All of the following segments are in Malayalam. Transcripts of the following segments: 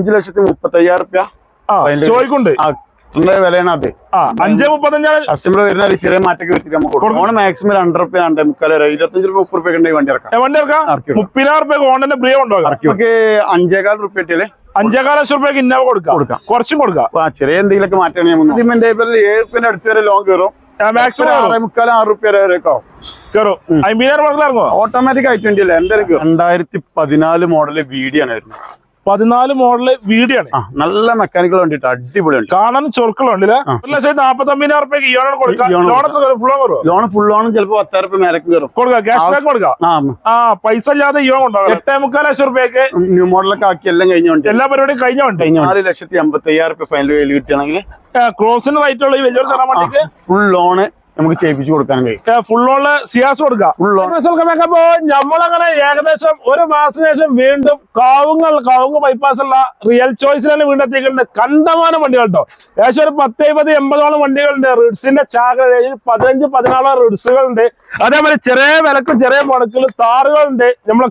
അഞ്ചു ലക്ഷത്തി മുപ്പത്തി അയ്യായിരം റുപ്യ ചോദിക്കുണ്ട് വിലയാണ് അത്. ആ അഞ്ചേ മുപ്പത്തഞ്ചാണ് കസ്റ്റമർ വരുന്ന ഒരു ചെറിയ മാറ്റൊക്കെ വെച്ചിട്ട് നമുക്ക് ഓണം മാക്സിമം രണ്ട് റുപ്യ രണ്ടേ മുക്കാൽ വരെ ഇരുപത്തഞ്ച് രൂപ മുപ്പത് റുപ്യ ഉണ്ടെങ്കിൽ വണ്ടി ഇറക്കാം. വണ്ടി ഇറക്കാം? മുപ്പതിനായിരം റുപ്യ പ്രിയ ഉണ്ടോ നമുക്ക് അഞ്ചേകാൽ റുപ്യ ഇട്ടില്ലേ ലക്ഷം റുപ്യക്ക് ഇന്നോവ കൊടുക്കാം. കൊടുക്കാം. കുറച്ചും കൊടുക്കാം. ചെറിയ എന്തെങ്കിലുമൊക്കെ മാറ്റമാണ് ഏഴ് റുപ്യന്റെ അടുത്ത് വരെ ലോൺ കയറും. മാക്സിമം ആറേ മുക്കാൽ ആറ് റുപ്യ വരെ കയറും. അമ്പതിനായിരം ഓട്ടോമാറ്റിക് അല്ലേ എന്തായാലും രണ്ടായിരത്തി പതിനാല് മോഡൽ വീഡിയോ ആണ് വരുന്നത്. പതിനാല് മോഡൽ വീടിയാണ്. നല്ല മെക്കാനിക്കൽ വേണ്ടിട്ട് അടിപൊളി കാണാൻ ചൊറുക്കളുണ്ടല്ലേ ഒരു ലക്ഷത്തി നാപ്പത്തി ഒമ്പതിനായിരം റുപ്യക്ക് ഇയോണ കൊടുക്കാം. ലോൺ ഫുൾ ചിലപ്പോ പത്തായിരം റുപ്യ മേലേക്ക് കയറും. കൊടുക്കാം. ക്യാഷ് ബാക്ക് കൊടുക്കാം. ആ പൈസ ഇല്ലാതെ എട്ടേ മുക്കാൽ ലക്ഷം റുപ്യക്ക് ന്യൂ മോഡലൊക്കെ ആക്കി എല്ലാം കഴിഞ്ഞ വണ്ടി. എല്ലാ പരിപാടിയും കഴിഞ്ഞ വണ്ടി. നാല് ലക്ഷത്തി അമ്പത്തി അയ്യായിരം റുപ്യ ഫൈനൽ കയ്യിൽ കിട്ടുകയാണെങ്കിൽ ക്രോസിന് റേറ്റ് ഉള്ള ഈ വലിയൊരു തരാൻ വണ്ടിക്ക് ഫുൾ ലോണ് നമുക്ക് ചെയ്യിപ്പിച്ചു കൊടുക്കാൻ കഴിയും. ഫുൾ സിയാസ് കൊടുക്കാം അപ്പോ നമ്മളങ്ങനെ ഏകദേശം ഒരു മാസത്തിന് ശേഷം വീണ്ടും കാവുങ്ങൾ കാവുങ്ങ് ബൈപ്പാസ് ഉള്ള റിയൽ ചോയ്സിലാണ് വീണ്ടും എത്തിയിട്ടുണ്ട്. കണ്ടമാനം വണ്ടികൾ കേട്ടോ ഏകദേശം ഒരു പത്ത് എഴുപത് എൺപതോളം വണ്ടികളുണ്ട്. റിഡ്സിന്റെ ചാകര പതിനഞ്ച് പതിനാറോളം റിഡ്സുകളുണ്ട് അതേപോലെ ചെറിയ വിലക്കും ചെറിയ മുടക്കിലും താറുകളുണ്ട് നമ്മളെ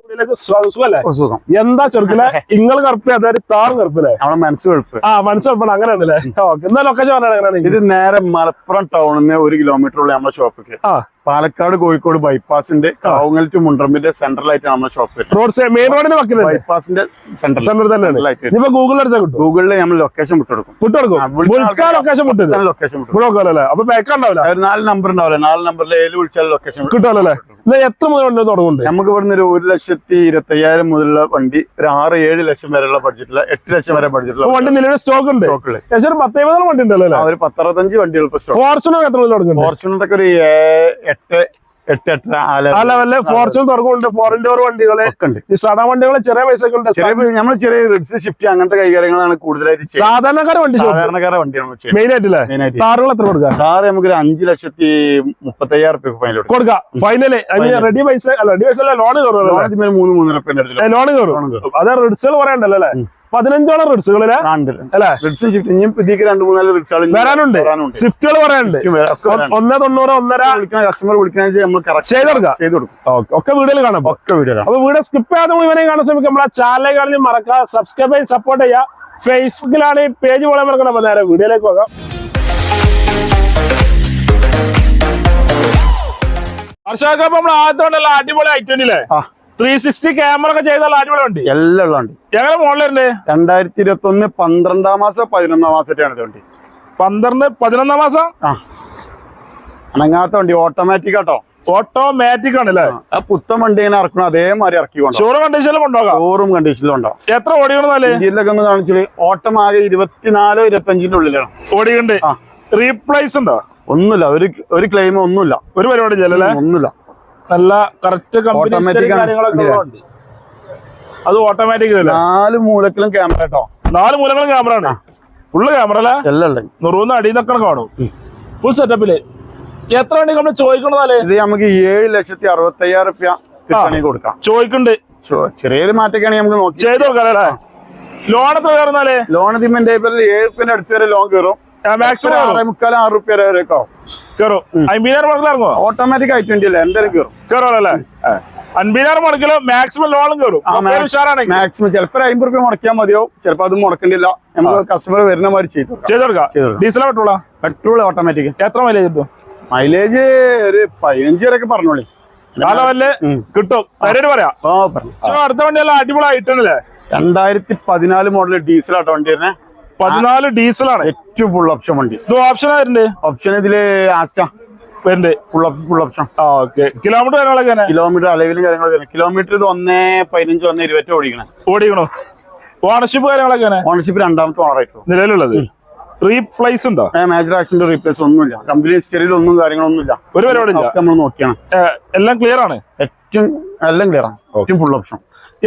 വീട്ടിലേക്ക് സുഖല്ലേ? സുഖം. എന്താ ചെറുക്കില്ല ഇങ്ങൾ കറുപ്പ് അതായത് താറും കറുപ്പില്ലേ മനസ്സ് വെളുപ്പ്. ആ മനസ്സിലാക്കണം അങ്ങനെ ഉണ്ടല്ലേ ഓക്കെ എന്താ ലൊക്കേഷൻ പറഞ്ഞാൽ ഇത് നേരെ മലപ്പുറം ടൗണിൽ നിന്ന് ഒരു കിലോമീറ്റർ ഉള്ള നമ്മുടെ ഷോപ്പിക്ക് പാലക്കാട് കോഴിക്കോട് ബൈപ്പാസിന്റെ കാവുങ്ങൽ ടു മുണ്ടമ്പിന്റെ സെന്ററിലായിട്ടാണ് നമ്മുടെ ഷോപ്പ് റോഡ് സൈഡ് മെയിൻ റോഡിന് ബൈപ്പാസിന്റെ സെന്ററിൽ സെന്റർ തന്നെയാണ് ഇപ്പൊ ഗൂഗിളിൽ അടിച്ചാൽ കിട്ടും ഗൂഗിളിൽ നമ്മൾ ലൊക്കേഷൻ വിട്ടുകൊടുക്കും. ലൊക്കേഷൻ ലൊക്കേഷൻ വിട്ടു അപ്പൊ ബാക്ക് ഉണ്ടാവില്ല ഒരു നാല് നമ്പർ ഉണ്ടാവില്ല? നാല് നമ്പറിൽ വിളിച്ചാൽ ലൊക്കേഷൻ കിട്ടുമല്ലോ എത്ര മുതൽ തുടങ്ങുന്നുണ്ട്? നമുക്ക് ഇവിടുന്ന് ഒരു ഒരു ലക്ഷത്തി ഇരുപത്തി അയ്യായിരം മുതലുള്ള വണ്ടി ഒരു ആറ് ഏഴ് ലക്ഷം വരെയുള്ള ബഡ്ജറ്റില്ല എട്ട് ലക്ഷം വരെ ബഡ്ജറ്റില്ല വണ്ടി നിലവിൽ സ്റ്റോക്ക് ഉണ്ട്. ഒരു പത്ത് എഴുപതോളം വണ്ടി ഉണ്ടല്ലോ ഒരു പത്തറുപത്തഞ്ച് വണ്ടികൾ സ്റ്റോക്ക് ഫോർച്യൂണർ എത്ര ഫോർച്യൂണറൊക്കെ ഒരു എട്ട് എട്ട് എട്ടര ആ ലെവലിൽ ഫോർച്യൂൺ തുറക്കുന്നുണ്ട്. ഫോർ ഇൻഡോർ വണ്ടികൾ. സട വണ്ടികൾ ചെറിയ പൈസക്ക് ഉണ്ട്. ചെറിയ നമ്മൾ ചെറിയ റിഡ്സ് ഷിഫ്റ്റ് അങ്ങനത്തെ കൈകാര്യങ്ങളാണ് കൂടുതലായിട്ട് സാധാരണക്കാര വണ്ടി സാധാരണക്കാരെ വണ്ടിയാണ് മെയിൻ ആയിട്ടില്ലേ? കാറുകൾ എത്ര കൊടുക്കാം കാറ് നമുക്ക് ഒരു അഞ്ച് ലക്ഷത്തി മുപ്പത്തി അയ്യായിരം റുപ്യ ഫൈനൽ കൊടുക്കും ഫൈനൽ റെഡി പൈസ അല്ല റെഡി പൈസ ലോൺ ഇതിന്മേൽ മൂന്ന് മൂന്നര ലോൺ കയറും കയറും അതെ റിഡ്സുകൾ പറയണ്ടല്ലോ അല്ലേ. പതിനഞ്ചോളം റിഡ്സുകളിൽ അല്ലേ? റിഡ്സ് ഷിഫ്റ്റ് ഇനിയും ഇതിക്ക് രണ്ട് മൂന്നാൽ റിഡ്സുകൾ വരാനുണ്ട്. ഷിഫ്റ്റുകൾ സ്വിഫ്റ്റുകൾ പറയാനുണ്ട്. ഒന്നേ തൊണ്ണൂറ് ഒന്നര. വിളിക്കുന്ന കസ്റ്റമർ വിളിക്കുന്ന നമ്മൾ ചെയ്ത് കൊടുക്കാം. ചെയ്ത് കൊടുക്കും. ഒക്കെ വീടുകൾ കാണാം ഒക്കെ വീഡിയോ അപ്പൊ വീട് സ്കിപ്പ് ചെയ്യാതെ മുഴുവനെ കാണാൻ ശ്രമിക്കും നമ്മളെ ചാനലിൽ കാണി മറക്കാം സബ്സ്ക്രൈബ് ചെയ്ത് സപ്പോർട്ട് ചെയ്യുക. ഫേസ്ബുക്കിലാണ് ഈ പേജ് പോലെ മറക്കണം അപ്പൊ നേരെ വീഡിയോയിലേക്ക് പോകാം. ഹർഷാക്ക നമ്മൾ ആദ്യത്തെ വണ്ടിയല്ല അടിപൊളി ഐ ട്വന്റിയിലെ ആ. ത്രീ സിക്സ്റ്റി ക്യാമറ ഒക്കെ ചെയ്താൽ അടിപൊളി വണ്ടി എല്ലാം ഉള്ളതുണ്ട് എങ്ങനെ മോഡലുണ്ട് രണ്ടായിരത്തി ഇരുപത്തി ഒന്ന് പന്ത്രണ്ടാം മാസം പതിനൊന്നാം മാസത്തെയാണ് ഇത് വണ്ടി. പന്ത്രണ്ട് പതിനൊന്നാം മാസം? ആ. അനങ്ങാത്ത വണ്ടി ഓട്ടോമാറ്റിക് ആട്ടോ. ഓട്ടോമാറ്റിക് ആണ് അല്ലേ? ആ. പുത്തൻ വണ്ടി ഇങ്ങനെ ഇറക്കണം അതേമാതിരി ഇറക്കി ഷോറൂം കണ്ടീഷനിൽ കൊണ്ടുപോകാം. ഷോറൂം കണ്ടീഷനിലും ഉണ്ടാവും എത്ര ഓടിക്കണമെന്നല്ലേ ഇന്ത്യയിലൊക്കെ ഒന്ന് കാണിച്ചാൽ ഓട്ടം ആകെ ഇരുപത്തിനാലോ ഇരുപത്തഞ്ചിന്റെ ഉള്ളിലാണ്. ഓടിയുണ്ട് ആ. റീപ്ലേസ് ഉണ്ടോ? ഒന്നുമില്ല. ഒരു ഒരു ക്ലെയിം ഒന്നുമില്ല. ഒരു പരിപാടി ഒന്നുമില്ല. നല്ല കറക്റ്റ് കമ്പനി. കാര്യങ്ങളൊക്കെ അത് ഓട്ടോമാറ്റിക് നാല് മൂലക്കിലും ക്യാമറ കേട്ടോ നാല് മൂലങ്ങളും ക്യാമറ ആണ്. ഫുള്ള് ക്യാമറ അല്ലേ? നുറുന്ന് അടിയിൽ നിന്നൊക്കെ കാണും ഫുൾ സെറ്റപ്പിൽ എത്ര വേണ്ടി നമ്മൾ ചോദിക്കണതാലേ? ഇത് നമുക്ക് ഏഴ് ലക്ഷത്തി അറുപത്തി അയ്യായിരം റുപ്യ കൊടുക്കാം. ചോദിക്കുന്നുണ്ട് ചെറിയൊരു മാറ്റൊക്കെയാണെങ്കിൽ നമുക്ക് നോക്കി. ചെയ്ത് നോക്കാം ലോൺ എത്ര കയറുന്നാലേ? ലോൺ ഇതിന്റെ ഏഴ് റുപ്യന്റെ അടുത്ത് വരെ ലോൺ കയറും. മുക്കാൽ ആറ് റുപ്യ വരെ ആവും. കയറും അമ്പതിനായിരം മുടക്കിൽ ഇറങ്ങുമോ ഓട്ടോമാറ്റിക് ഐ ട്വന്റി അല്ലേ? എന്തായാലും കയറും കയറുമല്ലോ അൻപതിനായിരം മുടക്കിലോ മാക്സിമം ലോണും കയറും മാക്സിമം ചിലപ്പോൾ അമ്പത് റുപ്യ മുടക്കിയാൽ മതിയാവും. ചിലപ്പോൾ അത് മുടക്കണ്ടില്ല. നമുക്ക് കസ്റ്റമർ വരുന്ന മാതിരി ചെയ്തു ചെയ്ത് കൊടുക്കാം. ഡീസൽ പെട്രോളാ? പെട്രോൾ ഓട്ടോമാറ്റിക് എത്ര മൈലേജ് കിട്ടും? മൈലേജ് ഒരു പതിനഞ്ച് വരെയൊക്കെ പറഞ്ഞോളി. ആ. കിട്ടും പറയാം അടുത്ത വണ്ടിയെല്ലാം അടിപൊളി ആയിട്ടുണ്ടല്ലേ രണ്ടായിരത്തി പതിനാല് മോഡൽ ഡീസൽ ആട്ടോ വണ്ടി വരുന്നത് പതിനാല് ഡീസലാണ്. ഏറ്റവും ഫുൾ ഓപ്ഷൻ വണ്ടി. ഇത് ഓപ്ഷൻ ആയിട്ടുണ്ട് ഓപ്ഷൻ ഇതിൽ ആസ്റ്റ വരുന്നുണ്ട് full full option okay kilometre കാര്യങ്ങളൊക്കെ കിലോമീറ്റർ അലവിലും കാര്യങ്ങളൊക്കെ കിലോമീറ്റർ ഇത് ഒന്നേ പതിനഞ്ച് ഒന്നേ ഇരുപത്തി ഓടിക്കണം. ഓടിക്കണോ? ഓണർഷിപ്പ് കാര്യങ്ങളൊക്കെ ഓണർഷിപ്പ് രണ്ടാമത്തെ ഓണറായിട്ടു നിലവിലുള്ളത്? റീപ്ലേസ് ഉണ്ടോ? മേജർ ആക്സിഡന്റ് റീപ്ലേസ് ഒന്നുമില്ല. കമ്പനി ഹിസ്റ്ററിയിൽ ഒന്നും കാര്യങ്ങളൊന്നുമില്ല. ഒരു പരിപാടി നമ്മൾ നോക്കിയാണ്. എല്ലാം ക്ലിയർ ആണ്? ഏറ്റവും എല്ലാം ക്ലിയർ ആണ്. ഏറ്റവും ഫുൾ ഓപ്ഷൻ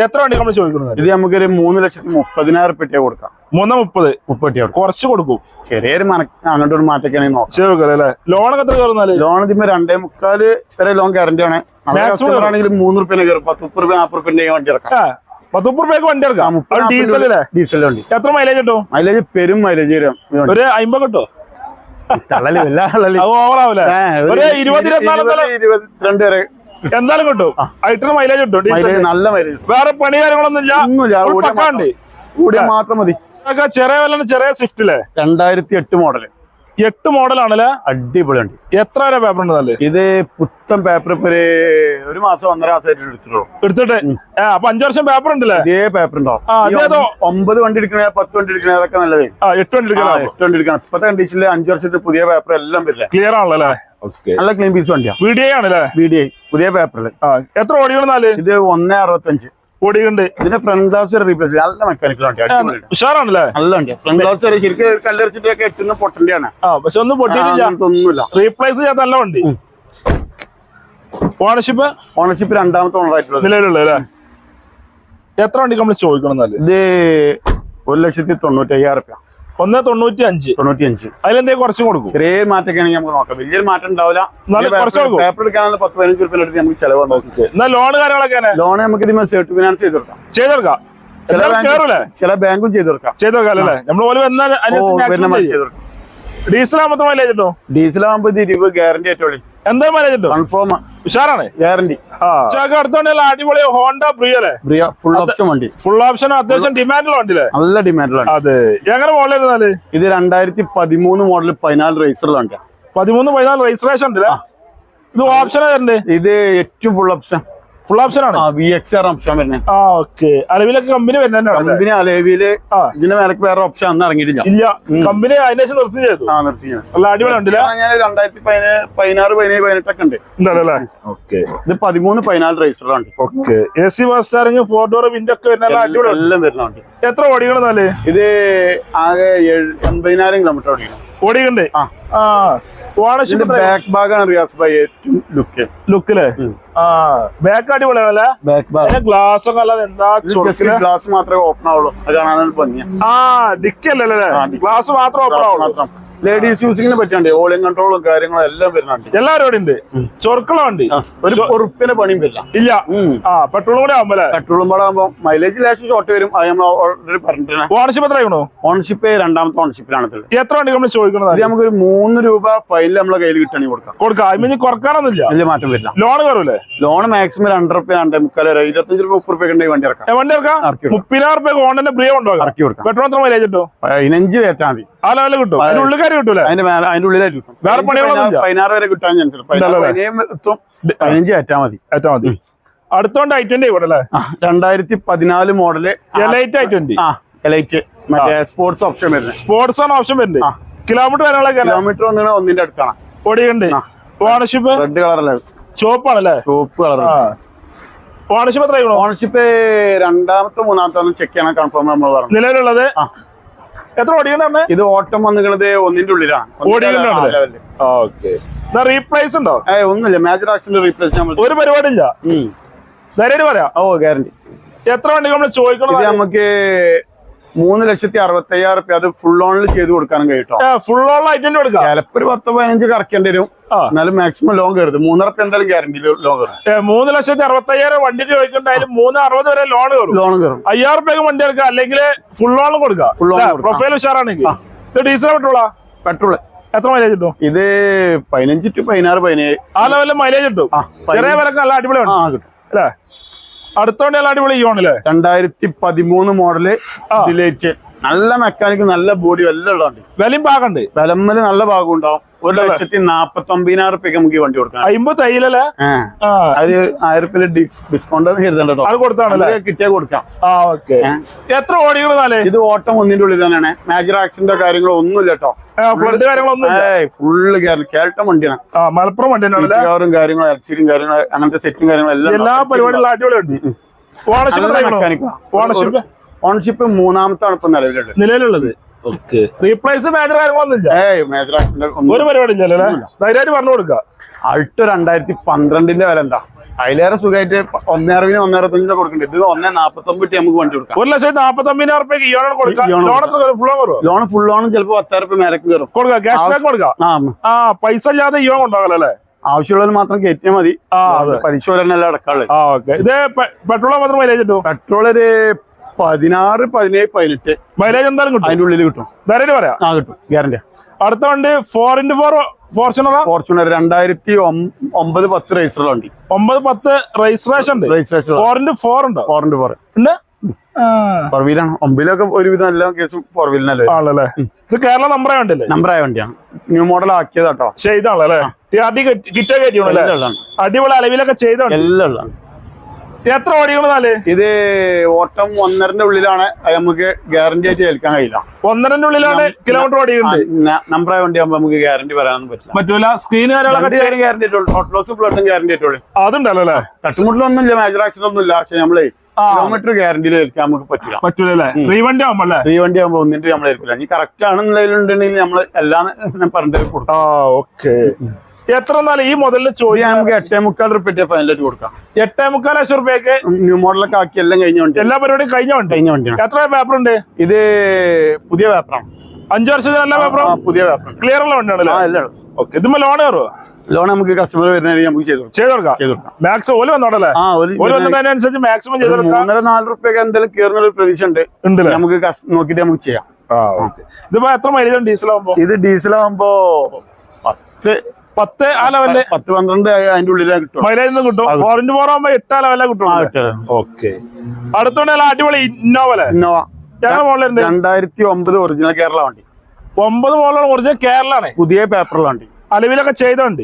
എത്ര വണ്ടി നമ്മൾ ചോദിക്കുന്നത്? ഇത് നമുക്കൊരു മൂന്ന് ലക്ഷത്തി മുപ്പതിനായിരം പെട്ടിയെ കൊടുക്കാം. മൂന്ന് മുപ്പത് മുപ്പത്തി കുറച്ച് കൊടുക്കും. ചെറിയൊരു അങ്ങോട്ട് ഒരു മാറ്റൊക്കെയാണെങ്കിൽ നോക്കാം ലോണൊക്കെ എത്ര കയറുന്നാൽ? ലോൺ ഇതിപ്പോ രണ്ടേ മുക്കാൽ വരെ ലോൺ ഗ്യാരണ്ടി ആണ്. കസ്റ്റമർ ആണെങ്കിൽ മൂന്ന് റുപ്യ കയറും. പത്ത് മുപ്പത് റുപ്യ നാൽപ്പത് റുപ്യ വണ്ടി ഇറക്കാം ആ പത്ത് മുപ്പത് രൂപയ്ക്ക് വണ്ടി ഇറക്കാം ഡീസലല്ലേ ഡീസൽ വണ്ടി. എത്ര മൈലേജ് കിട്ടും? മൈലേജ് പെരും മൈലേജ് വരും ഒരു അമ്പത് കിട്ടോ? എന്തായാലും കിട്ടും. മൈലേജ് കിട്ടും. നല്ല മൈലേജ് വേറെ പണി കാര്യങ്ങളൊന്നും ഇല്ല കൂടിയ മാത്രം മതി. ചെറിയ വില ചെറിയ സ്വിഫ്റ്റില്ലേ രണ്ടായിരത്തി എട്ട് മോഡൽ എട്ട് മോഡലാണല്ലേ അടിപൊളിയുണ്ട് എത്ര വരെ പേപ്പർ ഉണ്ട് നല്ല ഇത് പുത്തൻ പേപ്പർ ഇപ്പൊ ഒരു മാസം ഒന്നര മാസമായിട്ട് എടുത്തിട്ടുള്ളൂ. എടുത്തിട്ട്? അപ്പൊ അഞ്ചു വർഷം പേപ്പർ ഉണ്ടല്ലേ ഇതേ പേപ്പർ ഉണ്ടാവും? ഒമ്പത് വണ്ടി എടുക്കണ പത്ത് വണ്ടി എടുക്കണ അതൊക്കെ നല്ലത്. എട്ട് വണ്ടി എടുക്കണം എടുക്കാം എട്ട് വണ്ടി എടുക്കണം. ഇപ്പത്തെ കണ്ടീഷനിൽ അഞ്ചു വർഷത്തെ പുതിയ പേപ്പർ എല്ലാം വരില്ല? ക്ലിയർ ആണല്ലേ നല്ല ക്ലീൻ പീസ് വണ്ടിയാ. വീഡിയോ ആണല്ലേ? വി ഡി ഐ പുതിയ പേപ്പറിൽ ആ എത്ര നാല്? ഇത് ഒന്നേ അറുപത്തഞ്ച്. ഓടിയുണ്ട് ഇതിന്റെ ഫ്രണ്ട് ഗ്ലാസ് വരെ റീപ്ലേസ് നല്ല മെക്കാനിക്കൽ വണ്ടി ഉഷാറാണല്ലേ? നല്ല വണ്ടിയാ. ഫ്രണ്ട് ഗ്ലാസ് വരെ ശരിക്കും കല്ലെറിച്ചിട്ടൊക്കെ എട്ടുന്ന പൊട്ടന്റെയാണ്. ആ പക്ഷെ ഒന്നും പൊട്ടിയിട്ടില്ല. റീപ്ലേസ് ചെയ്യാത്ത നല്ല വണ്ടി. ഓണർഷിപ്പ് ഓണർഷിപ്പ് രണ്ടാമത്തെ ഓണറായിട്ടുള്ളത് നിലവിലുള്ള എത്ര വണ്ടി നമ്മൾ ചോദിക്കണം ഇത് ഒരു ലക്ഷത്തി തൊണ്ണൂറ്റി അയ്യായിരം റുപ്യ. ഒന്ന് തൊണ്ണൂറ്റി അഞ്ച് തൊണ്ണൂറ്റി അഞ്ച് അതിലെന്തേ കുറച്ചും കൊടുക്കും? ചെറിയ മാറ്റമൊക്കെ ആണെങ്കിൽ നമുക്ക് നോക്കാം. വലിയൊരു മാറ്റം ഉണ്ടാവില്ല പേപ്പർ എടുക്കാനുള്ള പത്ത് പതിനഞ്ച് റുപ്യ എടുത്ത് നമുക്ക് ചെലവ് നോക്കി ലോൺ കാര്യങ്ങളൊക്കെ ലോൺ നമുക്ക് ഇതിന് സെർട്ട് ഫിനാൻസ് ചെയ്ത് കൊടുക്കാം. ചെയ്തെടുക്കാം. ചില ബാങ്ക് ചില ബാങ്കും ചെയ്ത് കൊടുക്കാം. ചെയ്തെടുക്കാം അല്ലേ? നമ്മൾ പോലെ വന്നാൽ ഓ, വരുന്ന ചെയ്ത് കൊടുക്കാം. ഡീസൽ ആകുമ്പോൾ മൈലേജ് കിട്ടോ? ഇത് ഇരുപത് ഗ്യാരണ്ടി ആയിട്ടോളി. എന്താ മൈലേജ് കിട്ടോ? കൺഫേം ഉഷാറാണ്? ഗ്യാരണ്ടി അടുത്തോണ്ടല്ല അടിപൊളി ഹോണ്ട ബ്രിയോ അല്ലേ? ബ്രിയോ ഫുൾ ഓപ്ഷൻ വണ്ടി. ഫുൾ ഓപ്ഷൻ അത്യാവശ്യം ഡിമാൻഡുള്ള വണ്ടിയല്ലേ? നല്ല ഡിമാൻഡുള്ള അതെ. എങ്ങനെ മോളിലിരുന്നാൽ ഇത് രണ്ടായിരത്തി പതിമൂന്ന് മോഡൽ പതിനാല് റേസറിലാണ് വണ്ടിയാ പതിമൂന്ന് പതിനാല് രജിസ്ട്രേഷൻ ഉണ്ടല്ലേ? ഇത് ഓപ്ഷൻ തരണ്ടേ? ഇത് ഏറ്റവും ഫുൾ ഓപ്ഷൻ ഫുൾ ഓപ്ഷൻ ആണ്. ആ വി എക്സ് ആർ ഓപ്ഷൻ വരുന്നത് ആ ഓക്കെ അലവിലൊക്കെ കമ്പനി വരുന്നതന്നെ കമ്പനി ഇതിന്റെ മേലക്ക് വേറെ ഓപ്ഷൻ അന്ന് ഇറങ്ങിയിട്ടില്ല. ഇല്ല. കമ്പനി അതിന് ശേഷം നിർത്തി ചെയ്തു. ആ നിർത്തി അല്ല അടിപൊളി ഉണ്ടല്ലേ? ഞാൻ രണ്ടായിരത്തി പതിനാറ് പതിനേഴ് പതിനെട്ടൊക്കെ ഉണ്ട്. ഉണ്ടല്ലേ? ഓക്കെ. ഇത് പതിമൂന്ന് പതിനാല് റേസറിലാണ് ഓക്കെ. എ സി ബസ് സ്റ്റാറിങ് ഫോർ ഡോർ വിൻഡോ ഒക്കെ വരുന്ന അടിപൊളി എല്ലാം വരുന്നുണ്ട് എത്ര ഓടിക്കണെന്നാൽ ഇത് ആകെ എൺപതിനായിരം കിലോമീറ്റർ ഓടിക്കണം ഓടിക്കണ്ടേ ആ. ഓണർഷിപ്പ് ബാക്ക് ഭാഗമാണ് റിയാസ് ഭായി ഏറ്റവും ലുക്ക് ലുക്കിൽ ആ ബാക്ക് അടിപൊളിയാണല്ലേ? ഗ്ലാസ് ഒക്കെ അല്ലാതെ എന്താ ഗ്ലാസ് മാത്രമേ ഓപ്പൺ ആവുള്ളൂ. അത് കാണാനൊരു ഭംഗിയാ. ആ ഡിക്കല്ലേ. ഗ്ലാസ് മാത്രം ഓപ്പൺ ആവുള്ളൂ. ലേഡീസ് യൂസിങ്ങിന് പറ്റുന്നുണ്ട് ഓളിയും കൺട്രോളും കാര്യങ്ങളും എല്ലാം വരുന്നുണ്ട്. എല്ലാരും ഉണ്ട്. ചൊറുക്കുള്ള ഉണ്ട് ആ, ഒരു പൊറുപ്പിന്റെ പണിയും വരില്ല. ഇല്ല. ആ പെട്രോളും കൂടെ ആവുമ്പോ പെട്രോളും കൂടെ ആവുമ്പോ മൈലേജ് ലാസ്റ്റ് ഷോർട്ട് വരും. അത് നമ്മൾ ഓൾറെഡി പറഞ്ഞിട്ടുണ്ട്. ഓണർഷിപ്പ് എത്ര ആയിരുന്നു ഓണർഷിപ്പ് രണ്ടാമത്തെ ഓണർഷിപ്പിലാണ് എത്ര വണ്ടി നമ്മൾ ചോദിക്കുന്നത് നമുക്ക് ഒരു മൂന്ന് രൂപ ഫൈനൽ നമ്മളെ കയ്യിൽ കിട്ടണി കൊടുക്കാം. കൊടുക്കാം. അതിന് കുറക്കാനൊന്നുമില്ല. വലിയ മാറ്റം വരില്ല. ലോൺ കയറൂലേ? ലോൺ മാക്സിമം രണ്ടര റുപ്യ രണ്ടേ മുക്കാൽ വരെ ഇരുപത്തഞ്ച് രൂപ മുപ്പത് റുപ്യ വണ്ടി ഇറക്കാം. വണ്ടി ഇറക്കാം? മുപ്പതിനായിരം റുപ്യ ഓണിന്റെ പ്രിയ ഉണ്ടോ ഇറക്കി കൊടുക്കാം. പെട്രോൾ എത്ര മൈലേജ് കിട്ടും? പതിനഞ്ച് കയറ്റാ മതി. ആ ലെവലിൽ കിട്ടും അതിന്റെ കാര്യം കിട്ടൂല? അതിന്റെ അതിന്റെ ഉള്ളിലായിട്ട് കിട്ടും. വേറെ പണികളൊന്നും. പതിനാറ് വരെ കിട്ടാൻ ചാൻസ് എത്തും പതിനഞ്ച് ഏറ്റാ മതി. ഏറ്റാ മതി. അടുത്തോണ്ട് ഐ ട്വന്റി ഇവിടെ അല്ലേ? രണ്ടായിരത്തി പതിനാല് model elite I twenty elite മറ്റേ സ്പോർട്സ് ഓപ്ഷൻ വരുന്നത് സ്പോർട്സ് ആണ് ഓപ്ഷൻ വരുന്നത്. കിലോമീറ്റർ വരാനുള്ള കിലോമീറ്റർ ഒന്നിന് ഒന്നിന്റെ അടുത്താണ്. ഓടിയുണ്ട്. ഓണർഷിപ്പ് റെഡ് കളറല്ലേ ചോപ്പാണല്ലേ ചുവപ്പ് കളർ ഓണർഷിപ്പ് എത്രയാണ് ഓണർഷിപ്പ് രണ്ടാമത്തെ മൂന്നാമത്തെ ഒന്ന് ചെക്ക് ചെയ്യണം. കൺഫേം നമ്മൾ പറഞ്ഞു. നിലവിലുള്ളത്. എത്ര ഓടിക്കണ്ടേ ഇത് ഓട്ടം വന്നിരിക്കുന്നത് ഒന്നിന്റെ ഉള്ളിലാണ്. ഓക്കെ. റീപ്ലേസ് ഉണ്ടോ? ഏ ഒന്നുമില്ല. മേജർ ആക്സിഡന്റ് റീപ്ലേസ് ഒരു പരിപാടി ഇല്ല ധൈര്യം പറയാം. ഓ ഗ്യാരണ്ടി എത്ര വണ്ടി നമ്മൾ ചോദിക്കണം നമുക്ക് മൂന്ന് ലക്ഷത്തി അറുപത്തി അയ്യായിരം റുപ്യ അത് ഫുൾ ഓണിൽ ചെയ്ത് കൊടുക്കാനും കഴിയും ഫുൾ കൊടുക്കാം. ചിലപ്പോ ഒരു പത്ത് പതിനഞ്ച് കറക്കേണ്ടി വരും. എന്നാലും മാക്സിമം ലോൺ കയറുത് മൂന്നര എന്തായാലും ഗ്യാരണ്ടി ലോൺ കയറും. മൂന്ന് ലക്ഷത്തി അറുപത്തി അയ്യായിരം വണ്ടിക്ക് ചോദിക്കുന്നുണ്ടായാലും മൂന്ന് അറുപത് വരെ ലോൺ കയറും. ലോൺ കയറും. അയ്യായിരം റുപ്യക്ക് വണ്ടി എടുക്കുക അല്ലെങ്കിൽ ഫുൾ ലോൺ കൊടുക്കുക. ഫുൾ ലോൺ കൊടുക്കാം. പ്രൊഫൈൽ ഉഷാറാണെങ്കിൽ. ഇത് ഡീസൽ പെട്രോളാ പെട്രോൾ എത്ര മൈലേജ് കിട്ടും? ഇത് പതിനഞ്ച് ടു പതിനാറ് പതിനേഴ്. ആ ലെവലിൽ മൈലേജ് കിട്ടും. ചെറിയ വിലക്ക് നല്ല അടിപൊളിയാണ് കിട്ടും. അല്ലേ? അടുത്ത നല്ല അടിപൊളി ഈ അല്ലേ രണ്ടായിരത്തി പതിമൂന്ന് മോഡൽ. ഡിലേറ്റ് നല്ല മെക്കാനിക്ക് നല്ല ബോഡി എല്ലാം ഉള്ളതുണ്ട്. വിലയും പാകണ്ട്. വിലമ്മൽ നല്ല ഭാഗം ഉണ്ടാവും ഒരു ലക്ഷത്തി നാപ്പത്തി ഒമ്പതിനായിരം റുപ്യക്ക് നമുക്ക് ഈ വണ്ടി കൊടുക്കാം. ആ. ഒരു ആയിരം റുപ്യ ഡിസ്കൗണ്ട് കരുതണ്ട? അത് കിട്ടിയാ കിട്ടിയാൽ കൊടുക്കാം എത്ര ഓടികളെ ഇത് ഓട്ടം ഒന്നിന്റെ ഉള്ളിൽ തന്നെയാണ്. മേജർ ആക്സിഡന്റോ കാര്യങ്ങളോ ഒന്നുമില്ല കേട്ടോ. ഫ്ലഡ് കാര്യങ്ങളൊന്നും ഫുള്ള് കേരളം വണ്ടിയാണ്. മലപ്പുറം വണ്ടിയാണ് കാര്യങ്ങളും എൽസിഡും കാര്യങ്ങളും അങ്ങനത്തെ സെറ്റും കാര്യങ്ങളും എല്ലാം എല്ലാ പരിപാടികളും അടിപൊളിയുണ്ട്. ഓണർഷിപ്പ് ഓണർഷിപ്പ് ഓൺഷിപ്പ് മൂന്നാമത്താണ് ഇപ്പൊ നിലവിലുള്ളത്. നിലവിലുള്ളത്. ഓക്കെ. റീപ്ലേസ് മേജർ കാര്യങ്ങളൊന്നും ഇല്ല ഏയ് മേജർ ഒരു പരിപാടി ഇല്ലല്ലേ ധൈര്യമായിട്ട് പറഞ്ഞു കൊടുക്കുക. അൾട്ടോ രണ്ടായിരത്തി പന്ത്രണ്ടിന്റെ വില എന്താ? അതിലേറെ സുഖമായിട്ട് ഒന്നേറവിന് ഒന്നേറത്തഞ്ചിന് കൊടുക്കണ്ടേ ഇത് ഒന്നേ നാപ്പത്തൊമ്പത് നമുക്ക് വണ്ടി കൊടുക്കാം. ഒരു ലക്ഷത്തി റുപ്യക്ക് ലോൺ കയറുമോ ലോൺ ഫുൾ ലോണും ചിലപ്പോ പത്തായിരം റുപ്യ മേലക്ക് കയറും. ക്യാഷ് ബാക്ക് ആ പൈസ ഇല്ലാതെ ഇയോ കൊണ്ടാകല്ലോ അല്ലേ? ആവശ്യമുള്ളവർ മാത്രം കയറ്റിയാൽ മതി. പരിശോധന എല്ലാം അടക്കാനുള്ളത് ഇത് പെട്രോൾ മാത്രം മൈലേജ് പെട്രോൾ ഒരു പതിനാറ് പതിനേഴ് പതിനെട്ട്. മൈലേജ് എന്തായാലും കിട്ടും. അതിന്റെ ഉള്ളിൽ കിട്ടും. ധൈര്യമായിട്ട് പറയാം. ആ കിട്ടും. ഗ്യാരണ്ടി അടുത്ത വണ്ടി four into four Fortuner Fortuner രണ്ടായിരത്തി ഒമ്പത് പത്ത് രജിസ്റ്റർ വണ്ടി. ഒമ്പത് പത്ത് രജിസ്ട്രേഷൻ ഉണ്ട്. രജിസ്ട്രേഷൻ ഫോർ ഇന്റു ഫോർ ഉണ്ട്? ഫോർ ഇന്റു ഫോർ ഉണ്ട്? ഫോർ വീലാണ് ഒമ്പതിലൊക്കെ ഒരുവിധം എല്ലാ കേസും ഫോർ വീലിനല്ലേ ആണല്ലേ? ഇത് കേരള നമ്പർ ആയ വണ്ടിയല്ലേ? നമ്പർ ആയ വണ്ടിയാണ് ന്യൂ മോഡൽ ആക്കിയതാട്ടോ. ചെയ്താണല്ലേ കിറ്റ് അടിപൊളി അളവിലൊക്കെ ചെയ്താണ് എല്ലാം ഉള്ളതാണ്. എത്ര ഓടിക്കണെന്നാൽ ഇത് ഓട്ടം ഒന്നരന്റെ ഉള്ളിലാണ്. നമുക്ക് ഗ്യാരണ്ടി ആയിട്ട് ഏൽക്കാൻ കഴിയില്ല. ഒന്നരന്റെ ഉള്ളിലാണ് കിലോമീറ്റർ ഓടിക്കുന്നത് നമ്പർ വണ്ടി വണ്ടിയാകുമ്പോ നമുക്ക് ഗ്യാരണ്ടി പറയാനൊന്നും പറ്റില്ല. പറ്റൂല. സ്ക്രീൻ ഗ്യാരണ്ടി ലോസും ഫ്ലഡും ഗ്യാരണ്ടി ആയിട്ടുള്ളൂ. അതുണ്ടല്ലോ അല്ലേ? തട്ടുമുട്ടിലൊന്നും ഇല്ല മേജർ ആക്സിഡന്റ് ഒന്നും ഇല്ല പക്ഷെ നമ്മൾ കിലോമീറ്റർ ഗ്യാരണ്ടിയിൽ ഏൽക്കാൻ നമുക്ക് പറ്റില്ല. പറ്റൂലേ റീവണ്ടി ആവുമ്പല്ലേ റീവണ്ടി വണ്ടി ആകുമ്പോൾ ഒന്നിന്റെ നമ്മൾ ഏൽക്കില്ല ഇനി കറക്റ്റ് ആണെന്നുണ്ടെങ്കിൽ നമ്മൾ എല്ലാം പറഞ്ഞിട്ട് കൊടുക്കും ഓക്കെ എത്ര എന്നാലും ഈ മുതലിൽ ചോദിക്കാം നമുക്ക് എട്ടേ മുക്കാൽ റുപ്യ ഫൈനലായിട്ട് കൊടുക്കാം. എട്ടേ മുക്കാൽ ലക്ഷം റുപ്യക്ക് ന്യൂ മോഡലൊക്കെ ആക്കി എല്ലാം കഴിഞ്ഞ വണ്ടി എല്ലാ പരിപാടിയും കഴിഞ്ഞ വണ്ടി? കഴിഞ്ഞ വണ്ടി എത്ര പേപ്പർ ഉണ്ട്? ഇത് പുതിയ പേപ്പറാണ് അഞ്ചു വർഷത്തിന് എല്ലാ പേപ്പറും പുതിയ പേപ്പർ ക്ലിയർ ഉള്ള വണ്ടിയാണല്ലോ? ഓക്കെ ഇതുമ്പോ ലോൺ കയറുമോ ലോൺ നമുക്ക് കസ്റ്റമർ വരുന്നതിന് നമുക്ക് ചെയ്തു ചെയ്ത് കൊടുക്കാം. ചെയ്ത് കൊടുക്കാം. മാക്സ് ഓൽ വന്നോടല്ലേ മാക്സിമം ചെയ്ത് മൂന്നര നാല് റുപ്യൊക്കെ എന്തെങ്കിലും കയറുന്ന ഒരു പ്രതീക്ഷ ഉണ്ട്. ഉണ്ടല്ലേ? നമുക്ക് നോക്കിട്ട് നോക്കിയിട്ട് നമുക്ക് ചെയ്യാം. ഇതിപ്പോ എത്ര മൈലേജ് ഡീസൽ ആവുമ്പോ? ഇത് ഡീസൽ ആവുമ്പോ പത്ത് പത്ത് ആ ലെവലിൽ പത്ത് പന്ത്രണ്ട് അതിന്റെ ഉള്ളിലേ കിട്ടും. മൈലേജ് കിട്ടും. ഫോർ ഇന്റു ഫോർ ആവുമ്പോ എട്ട് ആ ലെവലിലെ കിട്ടും. ഓക്കെ അടുത്തോണ്ട് അടിപൊളി ഇന്നോവ ഇന്നോവ രണ്ടായിരത്തി ഒമ്പത് ഒറിജിനൽ കേരള വണ്ടി. ഒമ്പത് മോളിലാണ് ഒറിജിനൽ കേരളാണ് പുതിയ പേപ്പറുള്ള വണ്ടി. അലവിലൊക്കെ ചെയ്തോണ്ട്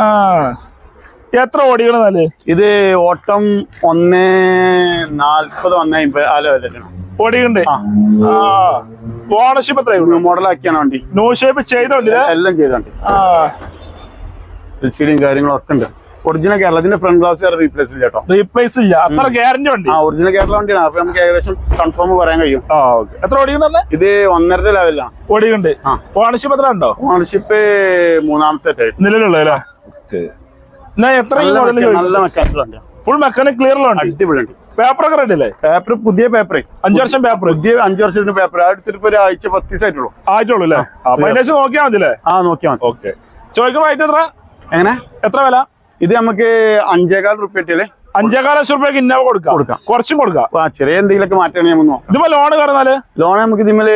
ആ എത്ര ഓടിക്കണെന്നാൽ ഇത് ഓട്ടം ഒന്ന് നാൽപ്പത് ഒന്ന് അമ്പത് ആ ആ. ഓണർഷിപ്പ് എത്ര ന്യൂ മോഡലാക്കിയാണ് വണ്ടി. ന്യൂ ഷേപ്പ് ചെയ്തോണ്ടില്ല? എല്ലാം ചെയ്തോണ്ട്. ആ. എൽ സി ഡിയും കാര്യങ്ങളും ഒക്കെ ഉണ്ട്. ഒറിജിനൽ കേരളത്തിന്റെ ഫ്രണ്ട് ഗ്ലാസ് റീപ്ലേസ് ഇല്ല കേട്ടോ. റീപ്ലേസ് ഇല്ല. അത്ര ഗ്യാരണ്ടി ഉണ്ട്. ആ ഒറിജിനൽ കേരള വണ്ടിയാണ്. അപ്പൊ നമുക്ക് ഏകദേശം കൺഫേം പറയാൻ കഴിയും. ആ ഓക്കെ എത്ര ഓടിക്കണ്ടേ ഇത് ഒന്നര ലെവലാണ് ഓടിയുണ്ട് ആ. ഓണർഷിപ്പ് എത്ര ഉണ്ടോ? ഓണർഷിപ്പ് മൂന്നാമത്തെ നിലവിലുള്ള എത്ര നല്ല മെക്കാനിക്കൽ ഫുൾ മെക്കാനിക് ക്ലിയറിലുണ്ട് അടിപൊളി ഒക്കെ റെഡി അല്ലേ? പേപ്പർ പുതിയ പേപ്പർ അഞ്ചു വർഷം പേപ്പർ പുതിയ അഞ്ചു വർഷത്തിന്റെ പേപ്പർ അടുത്തിട്ട് ഇപ്പൊ ഒരാഴ്ച പത്ത് ദിവസമായിട്ടുള്ളൂ ആയിട്ടുള്ളൂ അല്ലേ? അപ്പൊ അതിനേശം നോക്കിയാൽ മതി അല്ലേ? ആ നോക്കിയാൽ മതി. ഓക്കെ ചോദിക്കുമ്പോ ആയിട്ട് എത്ര? എങ്ങനെ? എത്ര വില? ഇത് നമുക്ക് അഞ്ചേകാൽ റുപ്യ അഞ്ചേകാൽ അഞ്ചേകാല ലക്ഷം റുപ്യക്ക് ഇന്നോവ കൊടുക്കാം. കൊടുക്കാം. കുറച്ചും കൊടുക്കാം. ആ ചെറിയ എന്തെങ്കിലുമൊക്കെ നമുക്ക് നോക്കാം. ഇതിപ്പോ ലോൺ കയറുന്നാൽ ലോൺ നമുക്ക് ഇതിമേൽ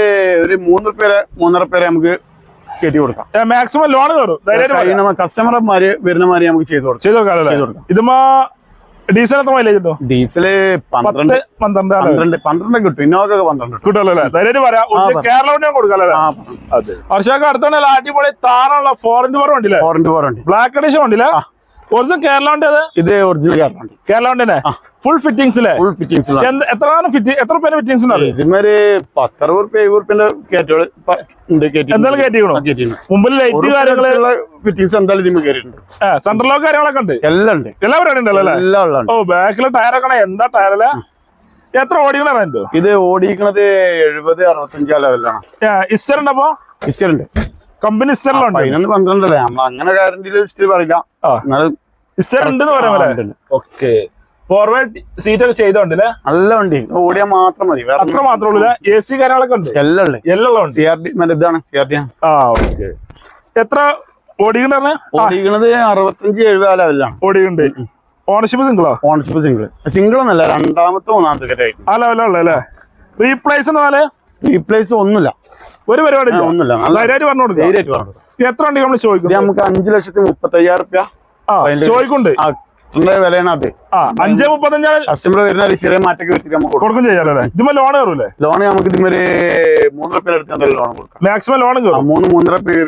ഒരു മൂന്ന് റുപ്യ മൂന്നര റുപ്യ നമുക്ക് കെട്ടി കൊടുക്കാം. മാക്സിമം ലോൺ കയറും കസ്റ്റമർമാര് വരുന്ന മാതിരി നമുക്ക് ചെയ്ത് കൊടുക്കാം. ചെയ്ത് കൊടുക്കാം അല്ലേ? ചെയ്ത് കൊടുക്കാം. ഇതുമ്പോ ഡീസൽ എത്ര മൈലേജ് ഉണ്ടോ ഡീസൽ പന്ത്രണ്ട് പന്ത്രണ്ട്? പന്ത്രണ്ട് പന്ത്രണ്ട് കിട്ടും. ഇന്നോവൊക്കെ പന്ത്രണ്ട് കിട്ടും. കിട്ടുമല്ലോ അല്ലേ? പറയാം. കേരള വണ്ടി കൊടുക്കാം അല്ലേ? ആ അതെ. വർഷമൊക്കെ അടുത്തോണ്ടല്ല അടിപൊളി താറുള്ള ഫോർ ഇന്റു ഫോർ വണ്ടിയില്ലേ ഫോറുണ്ട് ബ്ലാക്ക് എഡിഷൻ വണ്ടിയില്ലേ. ഒറിജിനൽ കേരളത്തിന്റെ ഇതേ? ഒറിജിനൽ കേരളത്തിന്റെ വണ്ടി കേരള വണ്ടി ഫുൾ ഫിറ്റിംഗ്സിലെ ഫുൾ ഫിറ്റിംഗ്സ് എത്ര ഫിറ്റ് എത്ര പേര് ഫിറ്റിംഗ്സ് ഇതിന്മേൽ പത്തറുപത് റുപ്യ എഴുപത് റുപ്യന്റെ കേറ്റുകൾ ഉണ്ട് കേറ്റി എന്തായാലും കയറ്റിക്കണോ മുമ്പിൽ ലൈറ്റ് കാര്യങ്ങൾ? ഫിറ്റിംഗ്സ് എന്തായാലും ഇതിന് കയറിയിട്ടുണ്ട് സെൻട്രൽ ലോക്ക് കാര്യങ്ങളൊക്കെ ഉണ്ട്? എല്ലാം ഉണ്ട്. എല്ലാ പരിപാടി ഉണ്ടല്ലോ എല്ലാം ഓ ബാക്കിലെ ടയറൊക്കെ എന്താ ടയറല്ലേ എത്ര ഓടിക്കണ ഇത് ഓടിക്കണത് എഴുപത് അറുപത്തഞ്ചാലോ ലെവലാണ് ഇസ്റ്റർ ഉണ്ടപ്പോ? ഇസ്റ്റർ ഉണ്ട്. കമ്പനി ഇസ്റ്ററിലുണ്ട് പതിനൊന്ന് പന്ത്രണ്ടല്ലേ? നമ്മൾ അങ്ങനെ ഗ്യാരണ്ടിയിൽ ഹിസ്റ്ററി പറയില്ല. ഉണ്ടെന്ന് പറയാൻ. ഓക്കെ ഫോർവേഡ് സീറ്റ് ഒക്കെ ചെയ്തോണ്ട് നല്ല വണ്ടി. ഓടിയാൽ മാത്രം മതി. അത്ര മാത്രമേ ഉള്ളൂ എ സി കാര്യങ്ങളൊക്കെ ഉണ്ട്? എല്ലാം ഉണ്ട്. എല്ലാം ഉണ്ട്. സി ആർ ഡി മറ്റേ ഇതാണ്. സി ആർ ഡി ആണ്. ആ ഓക്കെ എത്ര ഓടിക്കണ ഓടിക്കണത് അറുപത്തഞ്ച് എഴുപത് ആ ലെവലാണ് ഓടിക്കുന്നുണ്ട് ഓണർഷിപ്പ് സിംഗിളോ ഓണർഷിപ്പ് സിംഗിൾ സിംഗിൾ ഒന്നല്ല രണ്ടാമത്തെ മൂന്നാമത്തെ ആ ലെവലുള്ള അല്ലേ റീപ്ലേസ് എന്നാൽ റീപ്ലേസ് ഒന്നുമില്ല. ഒരു പരിപാടി ഒന്നുമില്ല. ധൈര്യമായിട്ട് പറഞ്ഞു എത്ര വണ്ടി നമ്മൾ ചോദിക്കും നമുക്ക് അഞ്ചു ലക്ഷത്തി മുപ്പത്തി അയ്യായിരം റുപ്യ ചോദിക്കുന്നുണ്ട്. വിലയാണ് അത്. ആ അഞ്ചേ മുപ്പത്തഞ്ചാണ് കസ്റ്റമർ വരുന്ന ചെറിയ മാറ്റൊക്കെ വെച്ചിട്ട് നമുക്ക് കൊടുക്കും. കൊടുക്കും ചെയ്യാലോ അല്ലേ? ഇതുമ്പോ ലോൺ കയറൂലേ? ലോൺ നമുക്ക് ഇതിമൊരു മൂന്നര പേര് അടുത്ത് എന്തായാലും ലോൺ കൊടുക്കാം. മാക്സിമം ലോൺ മൂന്ന് മൂന്നര പേര്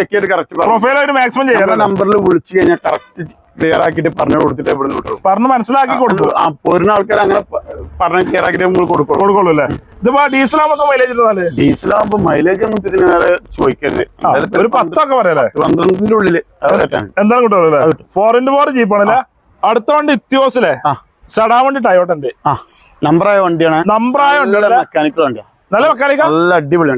ചെക്ക് ചെയ്ത് കറക്റ്റ് പ്രൊഫൈൽ മാക്സിമം ചെയ്യാം നമ്പറിൽ വിളിച്ചു കഴിഞ്ഞാൽ കറക്റ്റ് ക്ലിയർ ആക്കിയിട്ട് പറഞ്ഞു കൊടുത്തിട്ട് ഇവിടെ വിട്ടു. പറഞ്ഞു മനസ്സിലാക്കി കൊടുക്കും ആ പോരുന്ന ആൾക്കാർ അങ്ങനെ പറഞ്ഞ് ക്ലിയർ ആക്കിയിട്ട് നമ്മൾ കൊടുക്കും കൊടുക്കുള്ളൂ. അല്ലേ ഇതിപ്പോ ഡീസൽ ആകുമ്പോ മൈലേജ് ഡീസലാകുമ്പോ മൈലേജ് ഒന്നും ഇതിന് വേറെ ചോദിക്കരുത്. ഒരു പത്തൊക്കെ പറയല്ലേ? പന്ത്രണ്ടിന്റെ ഉള്ളിൽ എന്താണ് അല്ലേ? ഫോർ ഇന്റു ഫോർ ജീപ്പാണല്ലേ അടുത്ത വണ്ടി ഇത്യോസിലെ? സടാ വണ്ടി ടയോട്ടന്റെ നമ്പറായ വണ്ടിയാണ്. നമ്പറായ വണ്ടിയാണ് മെക്കാനിക്കൽ വണ്ടിയാണ് നല്ല മെക്കാനിക്ക? നല്ല അടിപൊളി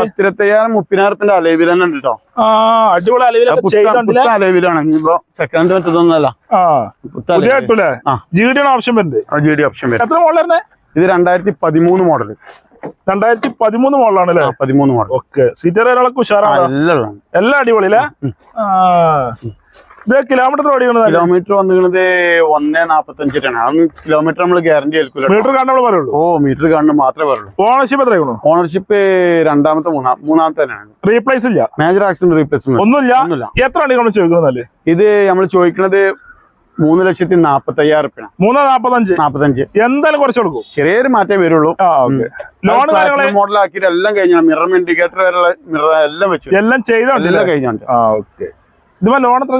പത്തിരത്തയ്യായിരം മുപ്പതിനായിരത്തിന്റെ അലവിൽ തന്നെ ഉണ്ട് കേട്ടോ ആ അടിപൊളി അലവിലാണ്. ഇനിയിപ്പോ സെക്കൻഡ് മറ്റൊന്നല്ല. ജി ഡി ഓപ്ഷൻ വരുന്നത് ജി ഡി ഓപ്ഷൻ വരും എത്ര മോളിലായിരുന്നേ ഇത് രണ്ടായിരത്തി പതിമൂന്ന് മോഡൽ രണ്ടായിരത്തി പതിമൂന്ന് മോളിലാണല്ലേ പതിമൂന്ന് മോഡൽ ഓക്കെ സീറ്റർ ഉഷാറാണ്? എല്ലാം എല്ലാം ഇത്. കിലോമീറ്റർ ഓടിക്കുന്നത് കിലോമീറ്റർ വന്നിരിക്കുന്നത് ഒന്നേ നാപ്പത്തഞ്ചിട്ടാണ്. അതൊന്നും കിലോമീറ്റർ നമ്മൾ ഗ്യാരണ്ടി ഏൽക്കൂല മീറ്റർ കാണുന്ന പറയുള്ളൂ. ഓ മീറ്റർ കാണുന്നത് മാത്രമേ പറയുള്ളൂ. ഓണർഷിപ്പ് എത്രയാണ് ഓണർഷിപ്പ് രണ്ടാമത്തെ മൂന്നാം മൂന്നാമത്തെ തന്നെയാണ് റീപ്ലേസ് ഇല്ല. മേജർ ആക്സിഡന്റ് റീപ്ലേസ്മെന്റ് ഒന്നുമില്ല? ഒന്നുമില്ല. എത്ര ആണ് നമ്മൾ ചോദിക്കുന്നത് ഇത് നമ്മൾ ചോദിക്കുന്നത് മൂന്ന് ലക്ഷത്തി നാപ്പത്തി അയ്യായിരം റുപ്യ മൂന്ന് നാപ്പത്തഞ്ച്. നാപ്പത്തഞ്ച്. എന്തായാലും കുറച്ച് കൊടുക്കും. ചെറിയൊരു മാറ്റേ വരുള്ളൂ. ലോൺ ആക്കിയിട്ട് എല്ലാം കഴിഞ്ഞാണ്. മിറർ ഇൻഡിക്കേറ്റർ വരെയുള്ള മിറർ എല്ലാം വെച്ചു. എല്ലാം ചെയ്തോ എല്ലാം കഴിഞ്ഞുണ്ട്. ആ ഓക്കെ. ഇതുമ്പോ ലോൺ എത്ര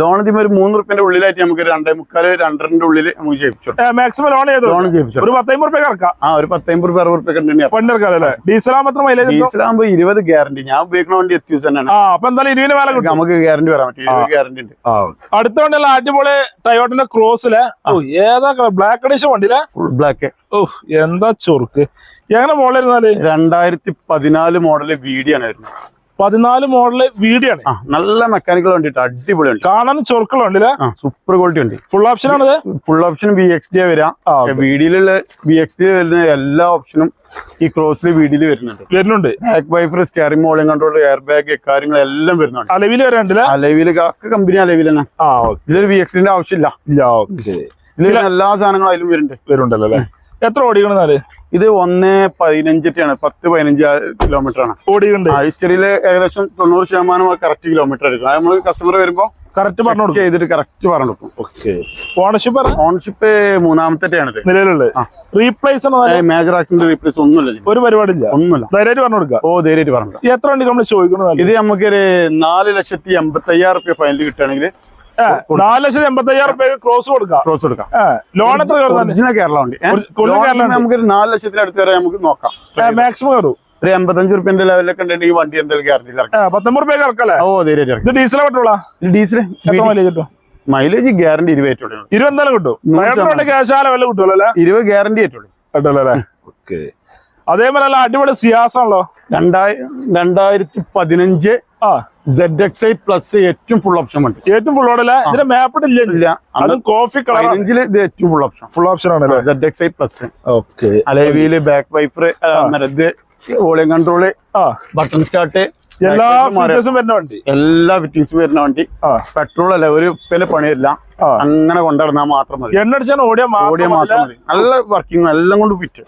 ലോൺ ഇതിന് ഒരു മൂന്ന് റുപ്യന്റെ ഉള്ളിലായിട്ട് നമുക്ക് രണ്ടേ മുക്കാൽ രണ്ടരന്റെ ഉള്ളിൽ നമുക്ക് ചെയ്യിപ്പിച്ചു മാക്സിമം ലോൺ ചെയ്തു? ലോൺ ചെയ്യിപ്പിച്ചു ഒരു പത്തമ്പത് റുപ്യ ആ ഒരു പത്തമ്പത് റുപ്യ അറുപത് റുപ്യ എത്ര മൈലേജ് ഡീസലാകുമ്പോ ഇരുപത് ഗ്യാരണ്ടി ഞാൻ ഉപയോഗിക്കുന്ന വണ്ടി എത്തിയൂസ് തന്നെയാണ്. ആ അപ്പൊ എന്തായാലും ഇരുപതിന് മേലെ കിട്ടും. നമുക്ക് ഗ്യാരണ്ടി വരാൻ പറ്റും ഇരുപത് ഗ്യാരണ്ടി ഉണ്ട്. അടുത്ത വണ്ടിയുള്ള അടിപൊളി ടയോട്ടിന്റെ ക്രോസിലെ ഏതാ ബ്ലാക്ക് അഡീഷൻ വണ്ടിയിലെ? ഫുൾ ബ്ലാക്ക് ഓ എന്താ ചൊറുക്ക്. എങ്ങനെ മോളിരുന്നാൽ രണ്ടായിരത്തി പതിനാല് മോഡൽ വീഡിയോ ആണ് വരുന്നത്. പതിനാല് മോഡൽ വീഡിയോ ആണ് നല്ല മെക്കാനിക്കൽ വണ്ടിട്ട് അടിപൊളി കാണാൻ ആ സൂപ്പർ ക്വാളിറ്റി ഉണ്ട് ഫുൾ ഓപ്ഷൻ ആണ് full option B X D വരാം ആ, വീഡിയോയിലുള്ള ബി എക്സ് ഡി വരുന്ന എല്ലാ ഓപ്ഷനും ഈ ക്രോസിൽ വീഡിയോയിൽ വരുന്നുണ്ട്. വരുന്നുണ്ട്. ബാക്ക് വൈഫർ സ്റ്റിയറിംഗ് മോളിംഗ് കൺട്രോൾ എയർ ബാഗ് കാര്യങ്ങളെല്ലാം വരുന്നുണ്ട്. അലവിൽ വരാണ്ടില്ല അലവിൽ ഒക്കെ കമ്പനി അലവിൽ തന്നെ. ആ ഓക്കെ ഇതിലൊരു ബി എക്സ് ഡിന്റെ ആവശ്യമില്ല. ഇതിൽ എല്ലാ സാധനങ്ങളും അതിലും വരുന്നുണ്ട്. വരുന്നുണ്ടല്ലോ അല്ലേ? എത്ര ഓടിക്കണെന്നാൽ ഇത് ഒന്ന് പതിനഞ്ചിട്ടാണ് പത്ത് പതിനഞ്ച് കിലോമീറ്റർ ആണ്. ഓടിക്കണ്ട്. ആ ഹിസ്റ്ററിയിൽ ഏകദേശം തൊണ്ണൂറ് ശതമാനം കറക്റ്റ് കിലോമീറ്റർ ആയിരിക്കും അത് നമ്മൾ കസ്റ്റമർ വരുമ്പോ കറക്റ്റ് പറഞ്ഞു ചെയ്തിട്ട് കറക്റ്റ് പറഞ്ഞു കൊടുക്കും ഓക്കെ ഓണർഷിപ്പ് ഓണർഷിപ്പ് മൂന്നാമത്തെയാണ് നിലവിലുള്ളത്. റീപ്ലേസ് മേജർ ആക്സിഡന്റ് റീപ്ലേസ് ഒന്നുമില്ല. ഒരു പരിപാടിയില്ല. ഒന്നുമില്ല. ധൈര്യമായിട്ട് പറഞ്ഞു കൊടുക്കുക ഓ ധൈര്യമായിട്ട് പറഞ്ഞു എത്ര വണ്ടി നമ്മൾ ചോദിക്കുന്നത് ഇത് നമുക്കൊരു നാല് ലക്ഷത്തി എൺപത്തി അയ്യായിരം റുപ്യ ഫൈനൽ കിട്ടുകയാണെങ്കിൽ നാല് ലക്ഷത്തി എൺപത്തി അയ്യായിരം റുപ്യ ക്രോസ് കൊടുക്കാം. ക്രോസ് കൊടുക്കാം. ലോൺ എത്ര ഒറിജിനൽ കേരള വണ്ടി. നമുക്ക്. നാല് ലക്ഷത്തിന് അടുത്ത് വരെ നമുക്ക് നോക്കാം. മാക്സിമം കയറും. ഒരു എൺപത്തഞ്ച് റുപ്യന്റെ ലെവലൊക്കെ ഉണ്ടെങ്കിൽ ഈ വണ്ടി എന്തെങ്കിലും ഗ്യാരണ്ടി ഇറക്കാം. ആ, പത്തൊമ്പത് റുപ്യ ഇറക്കല്ലേ ഓ ഇത് ഡീസൽ പറ്റുള്ള ഡീസൽ എത്ര മൈലേജ് കിട്ടും? മൈലേജ് ഗ്യാരണ്ടി ഇരുപത് ഇരുപത് എന്തായാലും കിട്ടും. ക്യാഷ് കിട്ടുമല്ലോ ഇരുപത് ഗ്യാരണ്ടി ആയിട്ടുള്ളൂ. അല്ലേ? ഓക്കെ അതേപോലെ അടിപൊളി സിയാസാണല്ലോ. രണ്ടായി രണ്ടായിരത്തി പതിനഞ്ച് ആ സെഡ് എക്സ് ഐ പ്ലസ് ഏറ്റവും ഫുൾ ഓപ്ഷൻ ഉണ്ട് ഏറ്റവും ഫുൾ ഓടല്ല ഇതിന് മാപ്പിട്ട് ഇല്ല. അത് കോഫി കളർ പതിനഞ്ചിൽ ഇത് ഏറ്റവും ഫുൾ ഓപ്ഷൻ ഫുൾ ഓപ്ഷൻ ആണ് Z X I plus okay അലേവിയിൽ back wiper മരത് വോളിയം കൺട്രോൾ ആ. ബട്ടൺ സ്റ്റാർട്ട് എല്ലാ ഫീച്ചേഴ്സും വരുന്ന വണ്ടി. എല്ലാ ഫിറ്റിങ്സും വരുന്ന വണ്ടി. ആ. പെട്രോൾ അല്ല ഒരു പണിയില്ല. ആ അങ്ങനെ കൊണ്ടുനടന്നാൽ മാത്രം മതി. എണ്ണടിച്ചാൽ ഓടിയ ഓടിയ മാത്രം മതി. നല്ല വർക്കിംഗ് എല്ലാം കൊണ്ട് ഫിറ്റ്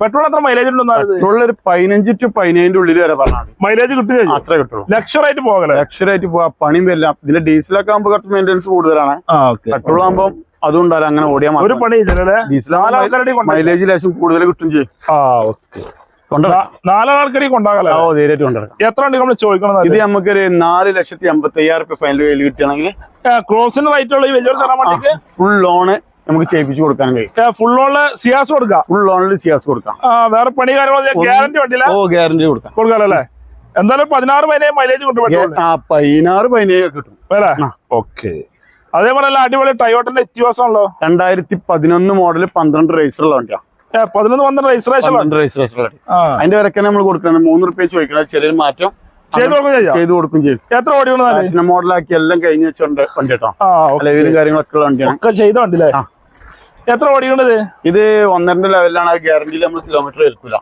പെട്രോൾ എത്ര മൈലേജ് പെട്രോൾ ഒരു പതിനഞ്ച് ടു പതിനേഴിന്റെ ഉള്ളിൽ വരെ പറഞ്ഞാൽ മൈലേജ് കിട്ടും അത്ര അത്രേ കിട്ടുള്ളൂ. ലക്ഷറായിട്ട് പോകലേ ലക്ഷറായിട്ട് പോവാ പണിയും വരില്ല. ഇതിന്റെ ഡീസലൊക്കെ ആകുമ്പോൾ കുറച്ച് മെയിന്റെനൻസ് കൂടുതലാണ്. പെട്രോൾ ആകുമ്പോൾ അതുകൊണ്ടാണ് അങ്ങനെ ഓടിയാൽ മൈലേജ് ലേശം കൂടുതൽ കിട്ടും ചെയ്യും. നാലാൾക്കാരി കൊണ്ടുവരാം എത്ര നമ്മൾ ചോദിക്കണം ഇത് നമുക്കൊരു നാല് ലക്ഷത്തി അമ്പത്തി അയ്യായിരം റുപ്യ ഫൈനൽ കയ്യിൽ കിട്ടുകയാണെങ്കിൽ ക്രോസിന് റേറ്റ് ഉള്ള ഈ വലിയൊരു തരാൻ ഫുൾ ലോണ് നമുക്ക് ചെയ്യിപ്പിച്ചു കൊടുക്കാൻ കഴിയും. ഫുൾ ഓണിൽ സിയാസ് കൊടുക്കാം? ഫുൾ ലോണിൽ സിയാസ് കൊടുക്കാം. വേറെ പണി കാര്യങ്ങളൊന്നും ഗ്യാരണ്ടി വണ്ടിയില്ല ഓ ഗ്യാരണ്ടി കൊടുക്കാം. കൊടുക്കാല്ലേ എന്തായാലും പതിനാറ് പതിനേഴ് മൈലേജ് പതിനാറ് പതിനേഴ് കിട്ടും. അല്ലേ? ഓക്കെ അതേപോലെ അല്ല അടിപൊളി ടയോട്ടന്റെ ഇത്യാസമാണല്ലോ രണ്ടായിരത്തി പതിനൊന്ന് മോഡൽ പന്ത്രണ്ട് റേസറുള്ള വണ്ടിയാ. ഏ, പതിനൊന്ന് പന്ത്രണ്ട് രജിസ്ട്രേഷൻ വണ്ടി അതിന്റെ വിലക്ക് നമ്മൾ കൊടുക്കണം. മൂന്ന് റുപ്യ ചോദിക്കണം. ചെറിയ മാറ്റം. ചെയ്തു കൊടുക്കും ചെയ്യാം. എത്ര ഓടി മോഡലാക്കി എല്ലാം കഴിഞ്ഞ് വെച്ചോണ്ട് വണ്ടി കേട്ടോ. കാര്യങ്ങളൊക്കെ ഉള്ള വണ്ടിയാണ്. ഒക്കെ ചെയ്ത. എത്ര ഓടിക്കണത് ഇത് ഒന്നരന്റെ ലെവലിലാണ്. ഗ്യാരണ്ടിയിൽ നമ്മൾ കിലോമീറ്റർ ഏൽക്കില്ല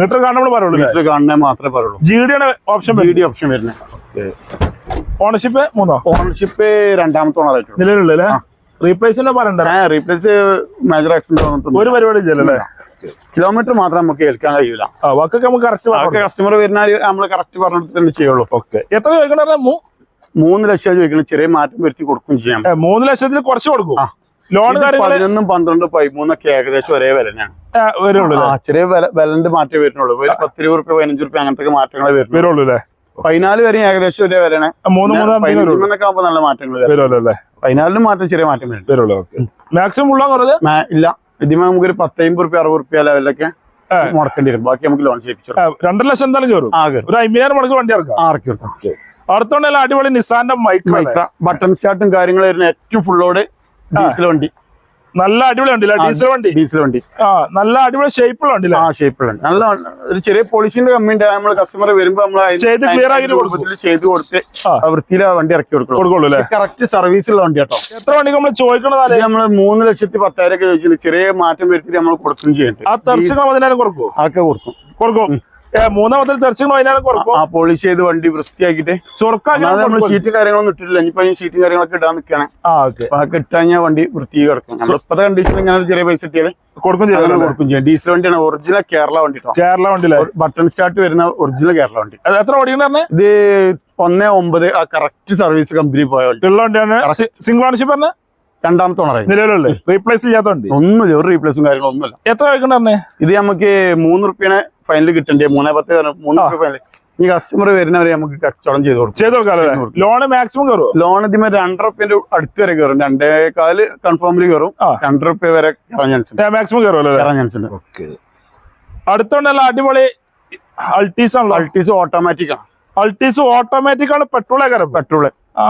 മീറ്റർ കാണുമ്പോൾ പറയുള്ളൂ മീറ്റർ കാണുന്നേ മാത്രമേ പറയുള്ളൂ. ജി ഡിയുടെ ആണ് ഓപ്ഷൻ ജി ഡി ഓപ്ഷൻ വരുന്നത് ഓണർഷിപ്പ് മൂന്നോ? ഓണർഷിപ്പ് രണ്ടാമത്തെ ഓണറായിട്ടുള്ളൂ നിലവിലുള്ളല്ലേ റീപ്ലേസിന്റെ പറയണ്ട. റീപ്ലേസ് മേജർ ആക്സിഡന്റ് ഒരു പരിപാടി ഇല്ലല്ലേ കിലോമീറ്റർ മാത്രം നമുക്ക് ഏൽക്കാൻ കഴിയില്ല വാക്കൊക്കെ നമുക്ക് കറക്റ്റ് കസ്റ്റമർ വരുന്നാൽ നമ്മൾ കറക്റ്റ് പറഞ്ഞിട്ട് ചെയ്യുള്ളൂ. ഓക്കെ എത്ര ചോദിക്കണ മൂന്ന് ലക്ഷം ചോദിക്കണം. ചെറിയ മാറ്റം വരുത്തി കൊടുക്കും ചെയ്യാം. മൂന്ന് ലക്ഷത്തിൽ കുറച്ച് കൊടുക്കും. ലോൺ പതിനൊന്നും പന്ത്രണ്ടും പതിമൂന്നൊക്കെ ഏകദേശം ഒരേ വില തന്നെയാണ്. ആ, വരുള്ളൂ ചെറിയ വില വിലന്റെ മാറ്റം വരുന്നുള്ളൂ. ഒരു പത്ത് രൂപ പതിനഞ്ച് രൂപ അങ്ങനത്തെ മാറ്റങ്ങളെ വരുന്നുള്ളൂ. അല്ലേ? പതിനാല് വരെ ഏകദേശം ഒരേ വരണേ മൂന്ന് പതിനഞ്ചിനൊക്കെ ആകുമ്പോൾ നല്ല മാറ്റങ്ങൾ വരും. വരുള്ളൂ അല്ലേ? പതിനാലിനും മാറ്റം ചെറിയ മാറ്റം വരും. വരുള്ളൂ ഓക്കെ. മാക്സിമം ഉള്ള ഇല്ല. ഇതിമേ നമുക്ക് ഒരു പത്തമ്പത് റുപ്യ അറുപത് റുപ്യ ലെവലൊക്കെ ആ. മുടക്കേണ്ടി വരും. ബാക്കി നമുക്ക് ലോൺ ചെയ്യിപ്പിച്ചു. രണ്ടര ലക്ഷം എന്തായാലും കയറും. ഒരു അമ്പതിനായിരം മണിക്കൂർ വണ്ടി ഇറക്കാം. ആർക്ക് കൊടുക്കാം? അടുത്തോണ്ടല്ല അടിപൊളി നിസാന്റെ മൈക്ര ബട്ടൺ സ്റ്റാർട്ടും കാര്യങ്ങളും ഏറ്റവും ഫുള്ളോട് ഡീസൽ വണ്ടി. നല്ല അടിപൊളി വണ്ടി ഡീസൽ വണ്ടി? ഡീസൽ വണ്ടി. ആ നല്ല അടിപൊളി ഷേപ്പുള്ള വണ്ടി ആ ഷേപ്പിലുള്ള നല്ല ഒരു ചെറിയ പോളിഷിന്റെ കമ്മിന്റെ നമ്മൾ കസ്റ്റമർ വരുമ്പോ നമ്മൾ ചെയ്ത് ക്ലിയർ കൊടുക്കും. ചെയ്ത് കൊടുത്ത് ആ. ആ വൃത്തിയിൽ ആ വണ്ടി ഇറക്കി കൊടുക്കുള്ളൂ കറക്റ്റ് സർവീസ് ഉള്ള വണ്ടി കേട്ടോ. എത്ര വണ്ടി നമ്മൾ ചോദിക്കണത് നമ്മൾ മൂന്ന് ലക്ഷത്തി പത്തായിരം ഒക്കെ ചോദിച്ചിട്ടുണ്ട്. ചെറിയ മാറ്റം വരുത്തിട്ട് നമ്മൾ കൊടുക്കും ആ ചെയ്യുന്നുണ്ട് തെർച്ചിങ്ങൾ പതിനായിരം കൊടുക്കും അതൊക്കെ കൊടുക്കും. കൊടുക്കും. മൂന്നാമത്തെ ചർച്ച പോളിഷ് ചെയ്ത് വണ്ടി വൃത്തിയാക്കിട്ടേ ചൊറുക്കാക്കി സീറ്റും ഷീറ്റും കാര്യങ്ങളൊന്നും ഇട്ടിട്ടില്ല. ഇനിയിപ്പോ സീറ്റും ഷീറ്റും കാര്യങ്ങളൊക്കെ ഇടാൻ നിൽക്കുകയാണ് അതൊക്കെ ഇട്ടാൽ ഞാൻ വണ്ടി വൃത്തി കിടക്കും. ഇപ്പത്തെ കണ്ടീഷൻ ഇങ്ങനെ ചെറിയ പൈസ ഇട്ടിയാൽ കൊടുക്കും ചെയ്യാം. കൊടുക്കും ചെയ്യാം. ഡീസൽ വണ്ടിയാണ് ഒറിജിനൽ കേരള വണ്ടി കേരള വണ്ടി ബട്ടൺ സ്റ്റാർട്ട് വരുന്ന ഒറിജിനൽ കേരള വണ്ടി. അത് എത്ര പറഞ്ഞേ? ഇത് ഒന്നേ ഒമ്പത് ആ കറക്റ്റ് സർവീസ് കമ്പനി പോയ വണ്ടി. സിംഗിൾ ഓണർഷിപ്പ് പറഞ്ഞ? രണ്ടാമത്തെ ഓണറായി നിലവിലുള്ളത് റീപ്ലേസ് ചെയ്യാത്തതുണ്ട് ഒന്നുമില്ല ഒരു റീപ്ലേസും കാര്യങ്ങളും ഒന്നുമില്ല. എത്ര വയ്ക്കണ്ടേ ഇത് നമുക്ക് മൂന്ന് റുപ്യാണ് ഫൈനൽ കിട്ടണ്ടേ? മൂന്നേ പത്ത് മൂന്ന് റുപ്യ ഫൈനൽ ഈ കസ്റ്റമർ വരുന്നവരെ നമുക്ക് കച്ചവടം ചെയ്ത് കൊടുക്കും. ചെയ്ത് കൊടുക്കാം. ലോൺ മാക്സിമം കയറും ലോൺ ഇതിമേ രണ്ടര റുപ്യന്റെ അടുത്ത് വരെ കയറും. രണ്ടേ കാൽ കൺഫേമിൽ കയറും. ആ. രണ്ടര റുപ്യ വരെ കയറാൻ ചാൻസ് ഉണ്ട്. മാക്സിമം കയറും ചാൻസ് ഉണ്ട്. ഓക്കെ. അടുത്തുണ്ടല്ലോ അടിപൊളി അൾട്ടീസ് ആണല്ലോ? അൾട്ടീസ് ഓട്ടോമാറ്റിക് ആണ്. അൾട്ടീസ് ഓട്ടോമാറ്റിക് ആണ് പെട്രോൾ കയറും പെട്രോൾ ആ.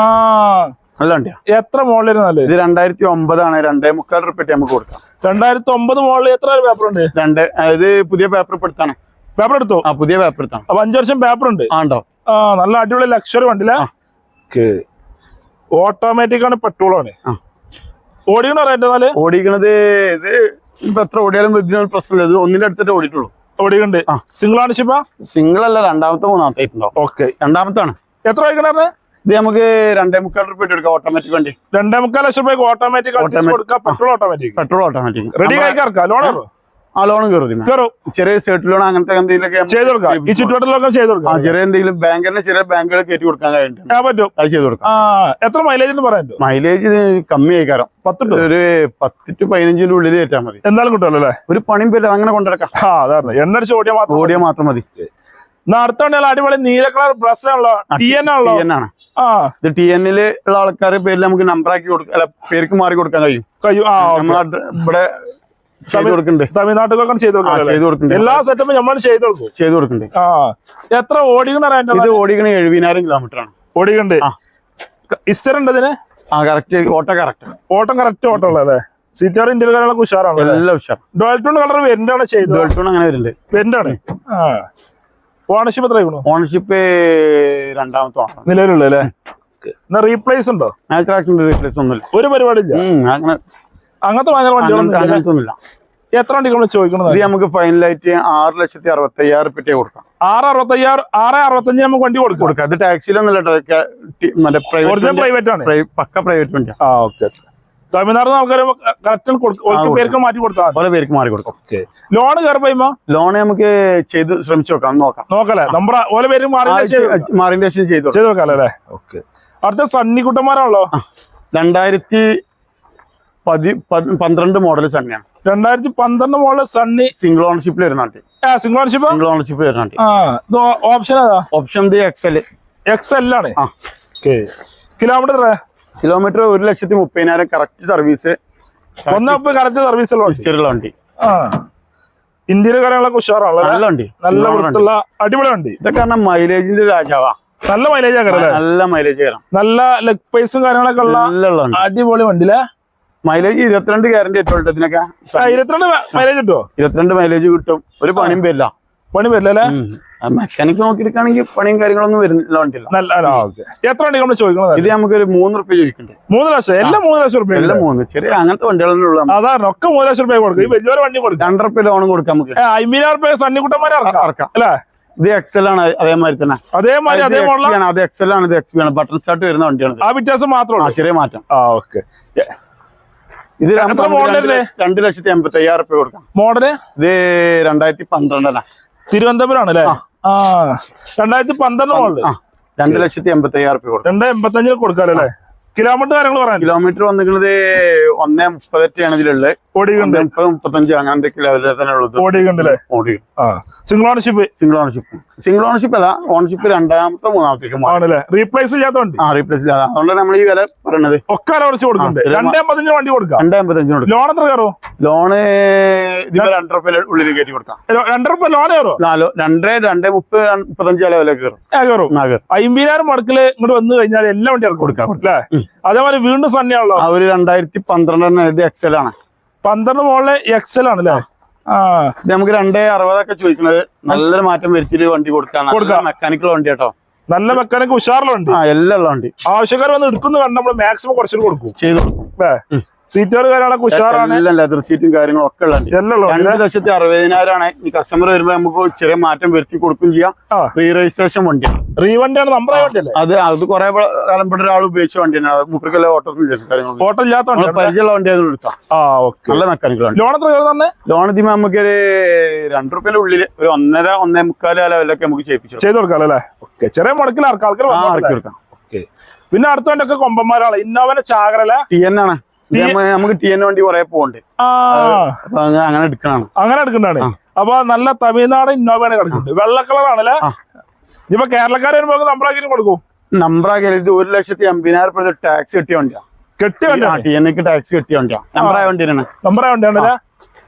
നല്ല വണ്ടിയാ. എത്ര മോളിലിരുന്നാൽ ഇത് രണ്ടായിരത്തി ഒമ്പതാണ് രണ്ടേ മുക്കാൽ റുപ്യ നമുക്ക് കൊടുക്കാം. രണ്ടായിരത്തി ഒമ്പത് മോളിൽ എത്ര പേപ്പർ ഉണ്ട് രണ്ട് ഇത് പുതിയ പേപ്പർ എടുത്താണ് പേപ്പർ എടുത്തോ? ആ പുതിയ പേപ്പർ എടുത്താണ് അപ്പൊ അഞ്ചു വർഷം പേപ്പർ ഉണ്ട്. ആണ്ടോ ആ നല്ല അടിപൊളി ലക്ഷറി വണ്ടില്ലേ ആ. ഓട്ടോമാറ്റിക് ആണ് പെട്രോൾ ആണ്. ആ. റേറ്റ് എന്നാൽ? ഓടിക്കണത് ഇത് ഇപ്പൊ എത്ര ഓടിയാലും ഇതിനൊരു പ്രശ്നമില്ല. ഇത് ഒന്നിന്റെ അടുത്തിട്ട് ഓടിയിട്ടുള്ളൂ. ഓടിക്കണ്ട്. സിംഗിൾ ആണ് ഷിപ്പ സിംഗിൾ അല്ല രണ്ടാമത്തെ മൂന്നാമത്തെ ഓക്കെ രണ്ടാമത്താണ് എത്ര വയ്ക്കണേ ഇത് നമുക്ക് രണ്ടേ മുക്കാൽ റുപ്യ എടുക്കാം ഓട്ടോമാറ്റിക് വണ്ടി. രണ്ടേ മുക്കാൽ ലക്ഷം രൂപ automatic petrol automatic petrol automatic ready കഴിക്കാം ലോൺ ലോണോ ആ ലോണും കയറും ചെറിയ സെർട്ട് ലോൺ അങ്ങനത്തെ എന്തെങ്കിലും ചെയ്ത് കൊടുക്കാം. ഈ ചുറ്റുവട്ടത്തിലൊക്കെ ചെയ്ത് കൊടുക്കാം. ചെറിയ എന്തെങ്കിലും ബാങ്കിനെ ചെറിയ ബാങ്കുകൾ കയറ്റി കൊടുക്കാൻ കഴിഞ്ഞിട്ടുണ്ട്. ആ പറ്റും. അത് ചെയ്ത് കൊടുക്കാം. എത്ര മൈലേജിന് പറയാൻ മൈലേജ് കമ്മി ആയിക്കാരം. പത്ത് ഒരു പത്ത് ടു പതിനഞ്ചിന്റെ ഉള്ളിൽ കയറ്റാൽ മതി. എന്തായാലും കിട്ടുമല്ലോ അല്ലേ? ഒരു പണിയും പേര് അങ്ങനെ കൊണ്ടിടക്കാം ആ അതാണ് എണ്ണടിച്ച് ഓടിയാൽ മാത്രം. ഓടിയാൽ മാത്രം മതി. എന്നാ അടിപൊളി നീല കളർ ബ്രസ് ആണല്ലോ? ടി എൻ ആണല്ലോ? ടി എൻ ആണ്. ഇത് ടി എന്നിൽ ഉള്ള ആൾക്കാരെ പേരിൽ നമുക്ക് നമ്പർ ആക്കി കൊടുക്കാം അല്ല പേർക്ക് മാറി കൊടുക്കാൻ കഴിയും. കഴിയും. ഇവിടെ തമിഴ്നാട്ടിലൊക്കെ ചെയ്ത് ആ? കൊടുക്കുന്നുണ്ട് എല്ലാ സെറ്റപ്പും നമ്മൾ ചെയ്ത് കൊടുക്കും. ചെയ്ത് കൊടുക്കുന്നുണ്ട് ആ. എത്ര ഓടിക്കണ ഇത് ഓടിക്കണ എഴുപതിനായിരം കിലോമീറ്റർ ആണ് ഓടിക്കണ്ട്. ആ. ഇസ്റ്റർ ഉണ്ട് ഇതിന് ആ കറക്റ്റ് ഓട്ടം കറക്റ്റ് ഓട്ടം കറക്റ്റ് ഓട്ടം ഉള്ളത് അല്ലേ? സീറ്റാർ ഇന്ത്യയിൽ കാര്യങ്ങളൊക്കെ ഉഷാറാണ് എല്ലാം ഉഷാർ ഡോൾട്ടൺ കളർ വെന്റാണ് ചെയ്തത്. ഡോൾട്ടോൺ അങ്ങനെ വരുന്നുണ്ട്. വെന്റാണ് ആ. ഓണർഷിപ്പ് എത്ര ആയിക്കണു ഓണർഷിപ്പ് രണ്ടാമത്തെ ഓണം നിലവിലുള്ള അല്ലേ? എന്നാ റീപ്ലേസ് ഉണ്ടോ? റീപ്ലേസ് ഒന്നുമില്ല. ഒരു പരിപാടി ഇല്ല ഉം, അങ്ങനെ അങ്ങനത്തെ ഭയങ്കര വണ്ടികളൊന്നും അങ്ങനത്തെ ഇല്ല. അങ്ങനത്തെ ഒന്നുമില്ല എത്ര വണ്ടി നമ്മൾ ചോദിക്കണത്? ഇത് നമുക്ക് ഫൈനലായിട്ട് ആറ് ലക്ഷത്തി അറുപത്തി അയ്യായിരം റുപ്യ കൊടുക്കാം ആറ് അറുപത്തയ്യാറ് ആറ് അറുപത്തഞ്ച് നമുക്ക് വണ്ടി കൊടുക്കാം. കൊടുക്കാം. അത് ടാക്സിയിലൊന്നുമില്ല പ്രൈവറ്റ് പ്രൈവറ്റ് ആണ്. പക്ക പ്രൈവറ്റ് വണ്ടിയാണ് ആ ഓക്കെ തമിഴ്നാട് ആൾക്കാരെ കറക്റ്റ്. പേർക്ക് മാറ്റി കൊടുത്താൽ പല പേർക്ക് മാറി കൊടുക്കും. ലോൺ കയറിപ്പോ ലോൺ നമുക്ക് ചെയ്ത് ശ്രമിച്ചു നോക്കാം നോക്കാം. നോക്കല്ലേ? നമ്മുടെ ഓല പേര് മാറി മാറിന്റെ ചെയ്തു നോക്കാല്ലേ അല്ലേ ഓക്കെ. അടുത്ത സണ്ണിക്കുട്ടന്മാരാണല്ലോ. രണ്ടായിരത്തി പതി പന്ത്രണ്ട് മോഡൽ സണ്ണിയാണ്. രണ്ടായിരത്തി പന്ത്രണ്ട് മോഡൽ സണ്ണി. സിംഗിൾ ഓണർഷിപ്പിൽ വരുന്ന വണ്ടി. ആ സിംഗിൾ ഓണർഷിപ്പ് സിംഗിൾ ഓണർഷിപ്പ് വരുന്ന വണ്ടി. ആ ഇത് ഓപ്ഷൻ ഏതാ? ഓപ്ഷൻ എക്സൽ എക്സ് എൽ ആണ്. കിലോമീറ്റർ കിലോമീറ്റർ ഒരു ലക്ഷത്തി മുപ്പതിനായിരം കറക്റ്റ് സർവീസ് കറക്റ്റ് സർവീസ് ഹിസ്റ്ററിയുള്ള വണ്ടി. ഇന്ത്യയിലെ കാര്യങ്ങളൊക്കെ ഉഷാറാണല്ലോ നല്ല വണ്ടി. നല്ല. വൃത്തിയുള്ള അടിപൊളി വണ്ടി. ഇതൊക്കെ കാരണം മൈലേജിന്റെ രാജാവാ. നല്ല മൈലേജ് നല്ല മൈലേജ് നല്ല ലെഗ് പൈസും കാര്യങ്ങളൊക്കെ ഉള്ള അടിപൊളി വണ്ടിയിലെ മൈലേജ് ഇരുപത്തിരണ്ട് ഗ്യാരണ്ടി ആയിട്ടുള്ള ഇതിനൊക്കെ. ഇരുപത്തിരണ്ട് മൈലേജ് കിട്ടുമോ ഇരുപത്തിരണ്ട് മൈലേജ് കിട്ടും. ഒരു പണിയും വരില്ല. പണി വരില്ലേ മെക്കാനിക് നോക്കിയെടുക്കുകയാണെങ്കിൽ പണിയും കാര്യങ്ങളൊന്നും വരുന്നില്ല വണ്ടിയില്ല. നല്ല ആ, ഓക്കെ. എത്ര വണ്ടി നമ്മൾ ചോദിക്കുന്നത് ഇത് നമുക്കൊരു മൂന്ന് റുപ്യ ചോദിക്കണ്ടേ മൂന്ന് ലക്ഷം എല്ലാം മൂന്ന് ലക്ഷം റുപ്യ എല്ലാം മൂന്ന്. ചെറിയ അങ്ങനത്തെ വണ്ടികളൊന്നും ഉള്ളൂ അതാണ് ഒക്കെ മൂന്ന് ലക്ഷം റുപ്യ കൊടുക്കും. ഈ വലിയൊരു വണ്ടി കൊടുക്കും. രണ്ടര റുപ്യ ലോണും കൊടുക്കാം നമുക്ക്. അമ്പതിനായിരം റുപ്യ സണ്ണിക്കുട്ടന്മാരെ ഇറക്കാം. അല്ലേ? ഇത് എക്സൽ ആണ് അതേമാതിരി തന്നെ. അതേമാതിരി അതേ മോഡലാണ് അത് എക്സൽ ആണ് ഇത് എക്സ് ആണ്. ബട്ടൺ സ്റ്റാർട്ട് വരുന്ന വണ്ടിയാണ് ഇത്. ആ വ്യത്യാസം മാത്രമാണ് ചെറിയ മാറ്റം. ആ ഓക്കെ. ഇത് നമുക്ക് രണ്ട് ലക്ഷത്തി എൺപത്തി അയ്യായിരം റുപ്യ കൊടുക്കാം. മോഡൽ ഇത് രണ്ടായിരത്തി പന്ത്രണ്ടല്ല തിരുവനന്തപുരം ആണ് അല്ലേ ആ. രണ്ടായിരത്തി പന്ത്രണ്ട് മോളിൽ രണ്ട് ലക്ഷത്തി എൺപത്തി അയ്യായിരം രൂപ കൊടുക്കാം രണ്ട് എൺപത്തഞ്ചിന് കൊടുക്കാലോ അല്ലേ? കിലോമീറ്റർ കാര്യങ്ങൾ പറയാം കിലോമീറ്റർ വന്നിരിക്കുന്നത് ഒന്നേ മുപ്പത്തെട്ടാണ് ഇതിലുള്ളത്. ഓടിയുണ്ട് മുപ്പത് മുപ്പത്തഞ്ച് അങ്ങനത്തെ ഉള്ളത്. ആ. Single ownership single ownership single ownership അല്ല ഓണർഷിപ്പ് രണ്ടാമത്തെ മൂന്നാമത്തേക്കും ആണല്ലേ? റീപ്ലേസ് ചെയ്യാത്ത വണ്ടി ആ റീപ്ലേസ് ഇല്ല അതുകൊണ്ടാണ് നമ്മൾ ഈ വില പറയുന്നത് ഒക്കെ അല കുറച്ച് കൊടുക്കുന്നുണ്ട്. ആ, ശരി. രണ്ടേ എൺപത്തഞ്ചിന് വണ്ടി കൊടുക്കാം. രണ്ടേ അമ്പത്തഞ്ചിന് കൊടുക്കാം. ലോൺ എത്ര കയറും? ലോണ് ഇതിപ്പോ രണ്ടര റുപ്യ ഉള്ളിൽ കയറ്റി കൊടുക്കാം. രണ്ടര റുപ്യ ലോൺ കയറും നാലോ രണ്ടേ രണ്ടേ മുപ്പത് മുപ്പത്തഞ്ച് വില മടക്കിൽ കയറും. കയറും. അമ്പതിനായിരം ഇങ്ങോട്ട് വന്നു കഴിഞ്ഞാൽ എല്ലാ വണ്ടി കൊടുക്കാം, അല്ലേ? അതേമാതിരി വീണ്ടും സന്നയാണല്ലോ ഒരു രണ്ടായിരത്തി പന്ത്രണ്ട് ഇത് എക്സൽ ആണ്. പന്ത്രണ്ട് മോളിലെ എക്സൽ ആണ് അല്ലേ ആ. ഇത് നമുക്ക് രണ്ടേ അറുപതൊക്കെ ചോദിക്കുന്നത്. നല്ലൊരു മാറ്റം വരുത്തിയിട്ട് വണ്ടി കൊടുക്കാം. കൊടുക്കാം. മെക്കാനിക്കൽ വണ്ടി കേട്ടോ. നല്ല മെക്കാനിക് ഉഷാറിലുണ്ട് ആ എല്ലാം ഉള്ള വണ്ടി. ആവശ്യക്കാർ വന്ന് എടുക്കുന്ന കണ്ട് നമ്മൾ മാക്സിമം കുറച്ചു കൊടുക്കും. ചെയ്തു. കൊടുക്കും അല്ലേ സീറ്റുകൾ കാര്യങ്ങളൊക്കെ ഉഷാറാണ്. എല്ലാം ലെതർ സീറ്റും കാര്യങ്ങളും ഒക്കെ ഉള്ളത് രണ്ട് ലക്ഷത്തി അറുപതിനായിരമാണ് ഈ കസ്റ്റമർ വരുമ്പോ നമുക്ക് ചെറിയ മാറ്റം വരുത്തി കൊടുക്കും ചെയ്യാം. റീ രജിസ്ട്രേഷൻ വണ്ടിയാണ്. റീവണ്ടിയാണ് വണ്ടിയാണ് നമ്പർ അത് അത് കുറെ കാലം പെട്ട ഒരാൾ ഉപയോഗിച്ച വണ്ടിയാണ്. മുപ്പറിക്കല്ല ഓട്ടോ ഇല്ലാത്ത പരിചയമുള്ള വണ്ടി ആയതുകൊണ്ട് എടുക്കാം ആ ഓക്കെ. നല്ല മെക്കാനിക്കലാണ് ലോൺ എത്ര തന്നെ ലോൺ ഇതിന് നമുക്ക് ഒരു രണ്ടു റുപ്യന്റെ ഉള്ളിൽ ഒരു ഒന്നര ഒന്നേ മുക്കാൽ ലെവലൊക്കെ നമുക്ക് ചെയ്യിപ്പിച്ചു ചെയ്ത് കൊടുക്കാം അല്ലേ? ഓക്കെ. ചെറിയ മുടക്കിൽ ആൾക്കാർ ആ കൊടുക്കാം. ഓക്കെ. പിന്നെ അടുത്തോണ്ടൊക്കെ കൊമ്പന്മാരാണ്. ഇന്നോവന്റെ ചാകരല ടി എൻ ആണ്. നമുക്ക് ടി എൻ വണ്ടി കുറെ പോകണ്ട് ആ. അങ്ങനെ എടുക്കണാണ് അങ്ങനെ എടുക്കണ്ടാണ് അപ്പൊ നല്ല തമിഴ്നാട് ഇന്നോവയാണ് കിടക്കുന്നത് വെള്ള കളറാണല്ലേ. ഇപ്പൊ കേരളക്കാർ വരുമ്പോ നമ്മളാക്കി കൊടുക്കും. നമ്പറാക്കി ഒരു ലക്ഷത്തി അമ്പതിനായിരം രൂപ ടാക്സ് കിട്ടിയ വണ്ടിയാ. കെട്ടി വണ്ടിയാണ്? ടി ടാക്സ് കിട്ടിയ വണ്ടിയാ. നമ്പറായ വണ്ടിയാണ്. നമ്പറായ വണ്ടിയാണല്ലേ?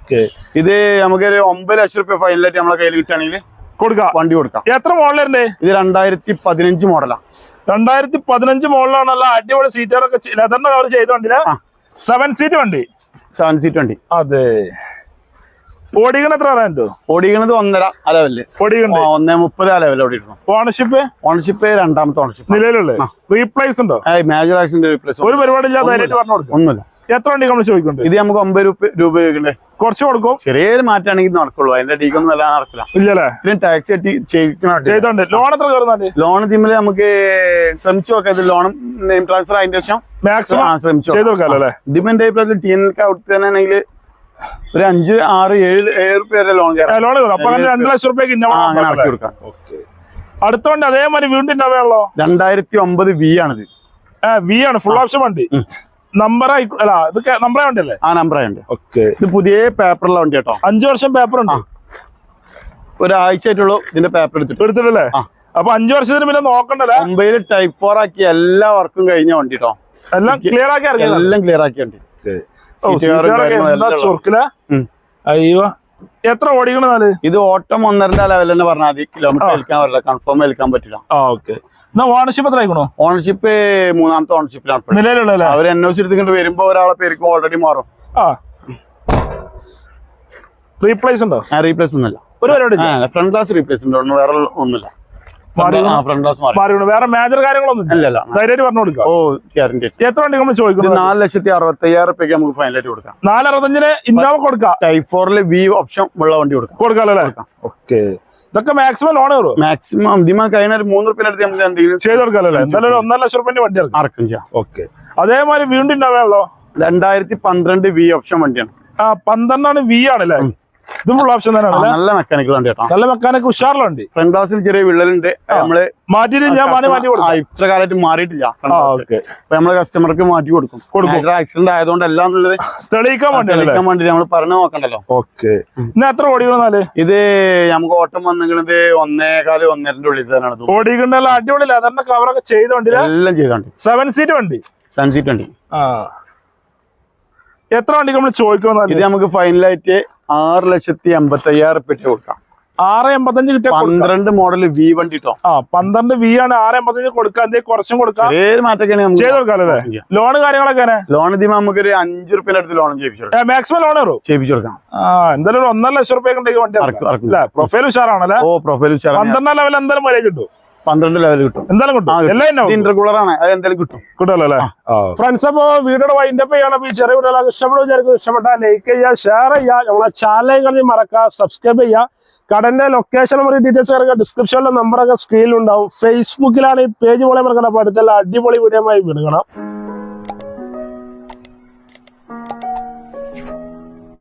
ഓക്കെ. ഇത് നമുക്കൊരു ഒമ്പത് ലക്ഷം റുപ്യ ഫൈനലായിട്ട് നമ്മളെ കയ്യിൽ കിട്ടുകയാണെങ്കിൽ കൊടുക്കാം. വണ്ടി കൊടുക്കാം. എത്ര മോഡലുണ്ട് ഇത് രണ്ടായിരത്തി പതിനഞ്ച് മോഡലാ രണ്ടായിരത്തി പതിനഞ്ച് മോഡലാണല്ലോ അടിപൊളി സീറ്ററൊക്കെ ലെതറിന്റെ കവർ ചെയ്ത വണ്ടിയിൽ. ആ. സെവൻ സീറ്റ് വണ്ടി? സെവൻ സീറ്റ് വണ്ടി. അതെ. ഓടിക്കണ എത്ര അറിയാണ്ടോ ഓടിക്കണത് ഒന്നര അലവൽ. ആ, ഒന്നേ മുപ്പത് അലവൽ ഓടിയിരുന്നു ഓണർഷിപ്പ് ഓണർഷിപ്പ് രണ്ടാമത്തെ ഓണർഷിപ്പ് നിലവിലുള്ള റീപ്ലേസ് ഉണ്ടോ? മേജർ ആക്സിഡന്റ് റീപ്ലേസ് ഒരു പരിപാടി ഇല്ലാതെ ഒന്നുമില്ല. എത്ര വണ്ടി നമ്മൾ ചോദിക്കുന്നുണ്ട്? ഇത് നമുക്ക് ഒമ്പത് രൂപ ചോദിക്കണ്ടേ? കുറച്ച് കൊടുക്കും. ചെറിയൊരു മാറ്റാണെങ്കിൽ നടക്കുള്ളൂ. അതിന്റെ ടീക്കൊന്നും എല്ലാം നടക്കില്ല. ഇല്ലല്ലേ? ഇത്രയും ടാക്സ് ചെയ്തിട്ടുണ്ട് ലോൺ എത്ര കയറുന്നുണ്ട് ലോൺ തീമിൽ നമുക്ക് ശ്രമിച്ചു നോക്കാം. ഇത് ലോൺ നെയിം ട്രാൻസ്ഫർ അതിന്റെ ശേഷം മാക്സിമം ശ്രമിച്ചു ചെയ്ത് അല്ലേ? ഇതിപ്പോ എന്റെ ടി എൻ അവിടുത്തെ തന്നെ ആണെങ്കിൽ ഒരു അഞ്ച് ആറ് ഏഴ് ഏഴ് റുപ്യ വരെ ലോൺ കയറാം. ലോൺ അപ്പൊ രണ്ട് ലക്ഷം റുപ്യക്ക് ആ, അങ്ങനെ ഇറക്കി കൊടുക്കാം. അടുത്തോണ്ട് അതേമാതിരി വീണ്ടും രണ്ടായിരത്തി ഒമ്പത് വി ആണിത്. വി ആണ്. ഫുൾ ഓപ്ഷൻ വണ്ടി. നമ്പർ അല്ല ഇത് നമ്പറേ വണ്ടി അല്ലേ ആ നമ്പർ ഉണ്ട് ഓക്കെ ഇത് പുതിയ പേപ്പറുള്ള വണ്ടി കേട്ടോ. അഞ്ചു വർഷം പേപ്പർ ഉണ്ട്. ഒരാഴ്ച ആയിട്ടുള്ളൂ ഇതിന്റെ പേപ്പർ എടുത്തിട്ട്. എടുത്തിട്ടല്ലേ. അപ്പൊ അഞ്ചു വർഷത്തിന് പിന്നെ നോക്കണ്ടല്ലേ? മുംബൈയിൽ ടൈപ്പ് ഫോർ ആക്കി എല്ലാ വർക്കും കഴിഞ്ഞ വണ്ടി കേട്ടോ. എല്ലാം ക്ലിയർ ആക്കി എല്ലാം ക്ലിയർ ആക്കി വണ്ടി. അയ്യോ. എത്ര ഓടിക്കണെന്നാൽ ഇത് ഓട്ടം ഒന്നരന്റെ ലെവൽ തന്നെ പറഞ്ഞാൽ മതി. കിലോമീറ്റർ ഏൽക്കാൻ പറ്റില്ല കൺഫേം ഏൽക്കാൻ പറ്റില്ല. ഓക്കെ ഓണർഷിപ്പ് എത്ര ആയിക്കണോ ഓണർഷിപ്പ് മൂന്നാമത്തെ ഓണർഷിപ്പിലാണ് നിലവിലുള്ള അവർ എൻ ഒ സി എടുത്തിട്ട് വരുമ്പോ ഒരാളെ പേർക്ക് ഓൾറെഡി മാറും. ആ. റീപ്ലേസ് ഉണ്ടോ? ആ റീപ്ലേസ് ഒന്നുമില്ല. ഒരു പരിപാടി. ഫ്രണ്ട് ക്ലാസ് റീപ്ലേസ് ഉണ്ട്. ഒന്നും വേറെ ഒന്നുമില്ല. വേറെ മേജർ കാര്യങ്ങളൊന്നും ധൈര്യമായിട്ട് പറഞ്ഞു കൊടുക്കാം ഓ ഗ്യാരണ്ടി എത്ര വണ്ടി നമ്മൾ ചോദിക്കുന്നത് നാല് ലക്ഷത്തി അറുപത്തി അയ്യായിരം റുപ്യക്ക് നമുക്ക് ഫൈനലായിട്ട് കൊടുക്കാം. നാലറുപത്തഞ്ചിന് ഇന്നോവ കൊടുക്കാം ടൈഫോറിൽ ഫോറിൽ വി ഓപ്ഷൻ ഉള്ള വണ്ടി കൊടുക്കാം. കൊടുക്കാം അല്ലേ? ഓക്കെ ഇതൊക്കെ മാക്സിമം ലോൺ കയറും മാക്സിമം ദിമാ കഴിഞ്ഞ ഒരു മൂന്ന് റുപ്യ അടുത്ത് നമുക്ക് എന്തെങ്കിലും ചെയ്ത് കൊടുക്കാലോ എന്തായാലും ഒരു ഒന്നര ലക്ഷം റുപ്യന്റെ വണ്ടി ഇറക്കും. ആർക്കും ചെയ്യാം. ഓക്കെ അതേമാതിരി വീണ്ടും ഇന്നോവയാണല്ലോ രണ്ടായിരത്തി പന്ത്രണ്ട് വി ഓപ്ഷൻ വണ്ടിയാണ്. ആ പന്ത്രണ്ടാണ് വി ആണല്ലേ? ഇത് ഫുൾ ഓപ്ഷൻ തന്നെയാണ് നല്ല മെക്കാനിക്കൽ വണ്ടി കേട്ടോ. നല്ല മെക്കാനിക്കൽ ഉഷാറിലുണ്ട് ഫ്രണ്ട് ഗ്ലാസ്സിൽ ചെറിയ വിള്ളലുണ്ട്. നമ്മൾ മാറ്റിയിട്ട് ഞാൻ മാറ്റി മാറ്റി കൊടുക്കും. ഇത്ര കാലമായിട്ട് മാറിയിട്ടില്ല അപ്പൊ നമ്മൾ കസ്റ്റമർക്ക് മാറ്റി കൊടുക്കും. കൊടുക്കും. ആക്സിഡന്റ് ആയതുകൊണ്ട് എല്ലാം എന്നുള്ളത് തെളിയിക്കാൻ വേണ്ടി തെളിയിക്കാൻ വേണ്ടി നമ്മൾ പറഞ്ഞു നോക്കണ്ടല്ലോ. ഓക്കെ. ഇന്ന് എത്ര ഓടിക്കണമെന്നാൽ ഇത് നമുക്ക് ഓട്ടം വന്നിരിക്കുന്നത് ഒന്നേകാൽ ഒന്നരന്റെ ഉള്ളിൽ തന്നെയാണ്. ഓടിക്കണ്ടല്ലോ അടിപൊളി അതിന്റെ കവറൊക്കെ ചെയ്ത വണ്ടി എല്ലാം ചെയ്തോണ്ട് സെവൻ സീറ്റ് വണ്ടി. സെവൻ സീറ്റ് വണ്ടി. ആ. എത്ര വണ്ടി നമ്മൾ ചോദിക്കണം ഇത് നമുക്ക് ഫൈനലായിട്ട് ആറ് ലക്ഷത്തി എൺപത്തി അയ്യായിരം റുപ്യ കൊടുക്കാം. ആറ് എൺപത്തഞ്ച് കിട്ടിയ പന്ത്രണ്ട് മോഡൽ വി വണ്ടി കേട്ടോ ആ പന്ത്രണ്ട് വി ആണ് ആറ് എൺപത്തഞ്ച് കൊടുക്കാം. കുറച്ചും കൊടുക്കാം. ചെയ്ത് കൊടുക്കാം അല്ലേ? ലോൺ കാര്യങ്ങളൊക്കെ ലോൺ നമുക്ക് ഒരു അഞ്ചു റുപ്യന്റെ അടുത്ത് ലോൺ ചെയ്യിപ്പിച്ചു മാക്സിമം ലോൺ കയറും ചെയ്യിപ്പിച്ചു കൊടുക്കാം. ആ എന്തായാലും ഒരു ഒന്നര ലക്ഷം റുപ്യ ഉണ്ടെങ്കിൽ വണ്ടി പ്രൊഫൈൽ ഉഷാറാണല്ലേ? ഓ പ്രൊഫൈൽ പന്ത്രണ്ടാം ലെവൽ എന്തായാലും മര്യാദ കിട്ടും. പന്ത്രണ്ട് ലെവൽ കിട്ടും. എന്തായാലും കിട്ടും. എല്ലാം. ഇന്റർകൂളർ ആണ്. അത് എന്തായാലും കിട്ടും. കിട്ടുമല്ലോ അല്ലേ? ഫ്രണ്ട്സ് അപ്പോ വീഡിയോയുടെ വൈൻഡപ്പ് ചെയ്യണം അപ്പൊ ഈ ചെറിയ വീഡിയോ ഇഷ്ടപ്പെടും വിചാരിക്കും ഇഷ്ടപ്പെട്ടാൽ ലൈക്ക് ചെയ്യുക ഷെയർ ചെയ്യുക. നമ്മളെ ചാനൽ കളി മറക്കുക സബ്സ്ക്രൈബ് ചെയ്യുക. കടന്റെ ലൊക്കേഷൻ നമ്പർ ഡീറ്റെയിൽസ് കിടക്കുക ഡിസ്ക്രിപ്ഷനിലെ നമ്പറൊക്കെ സ്ക്രീനിലുണ്ടാവും ഫേസ്ബുക്കിലാണ് ഈ പേജ് പോലെ മറക്കണം അപ്പൊ അടുത്തുള്ള അടിപൊളി വീഡിയോ ആയി വിടുകണം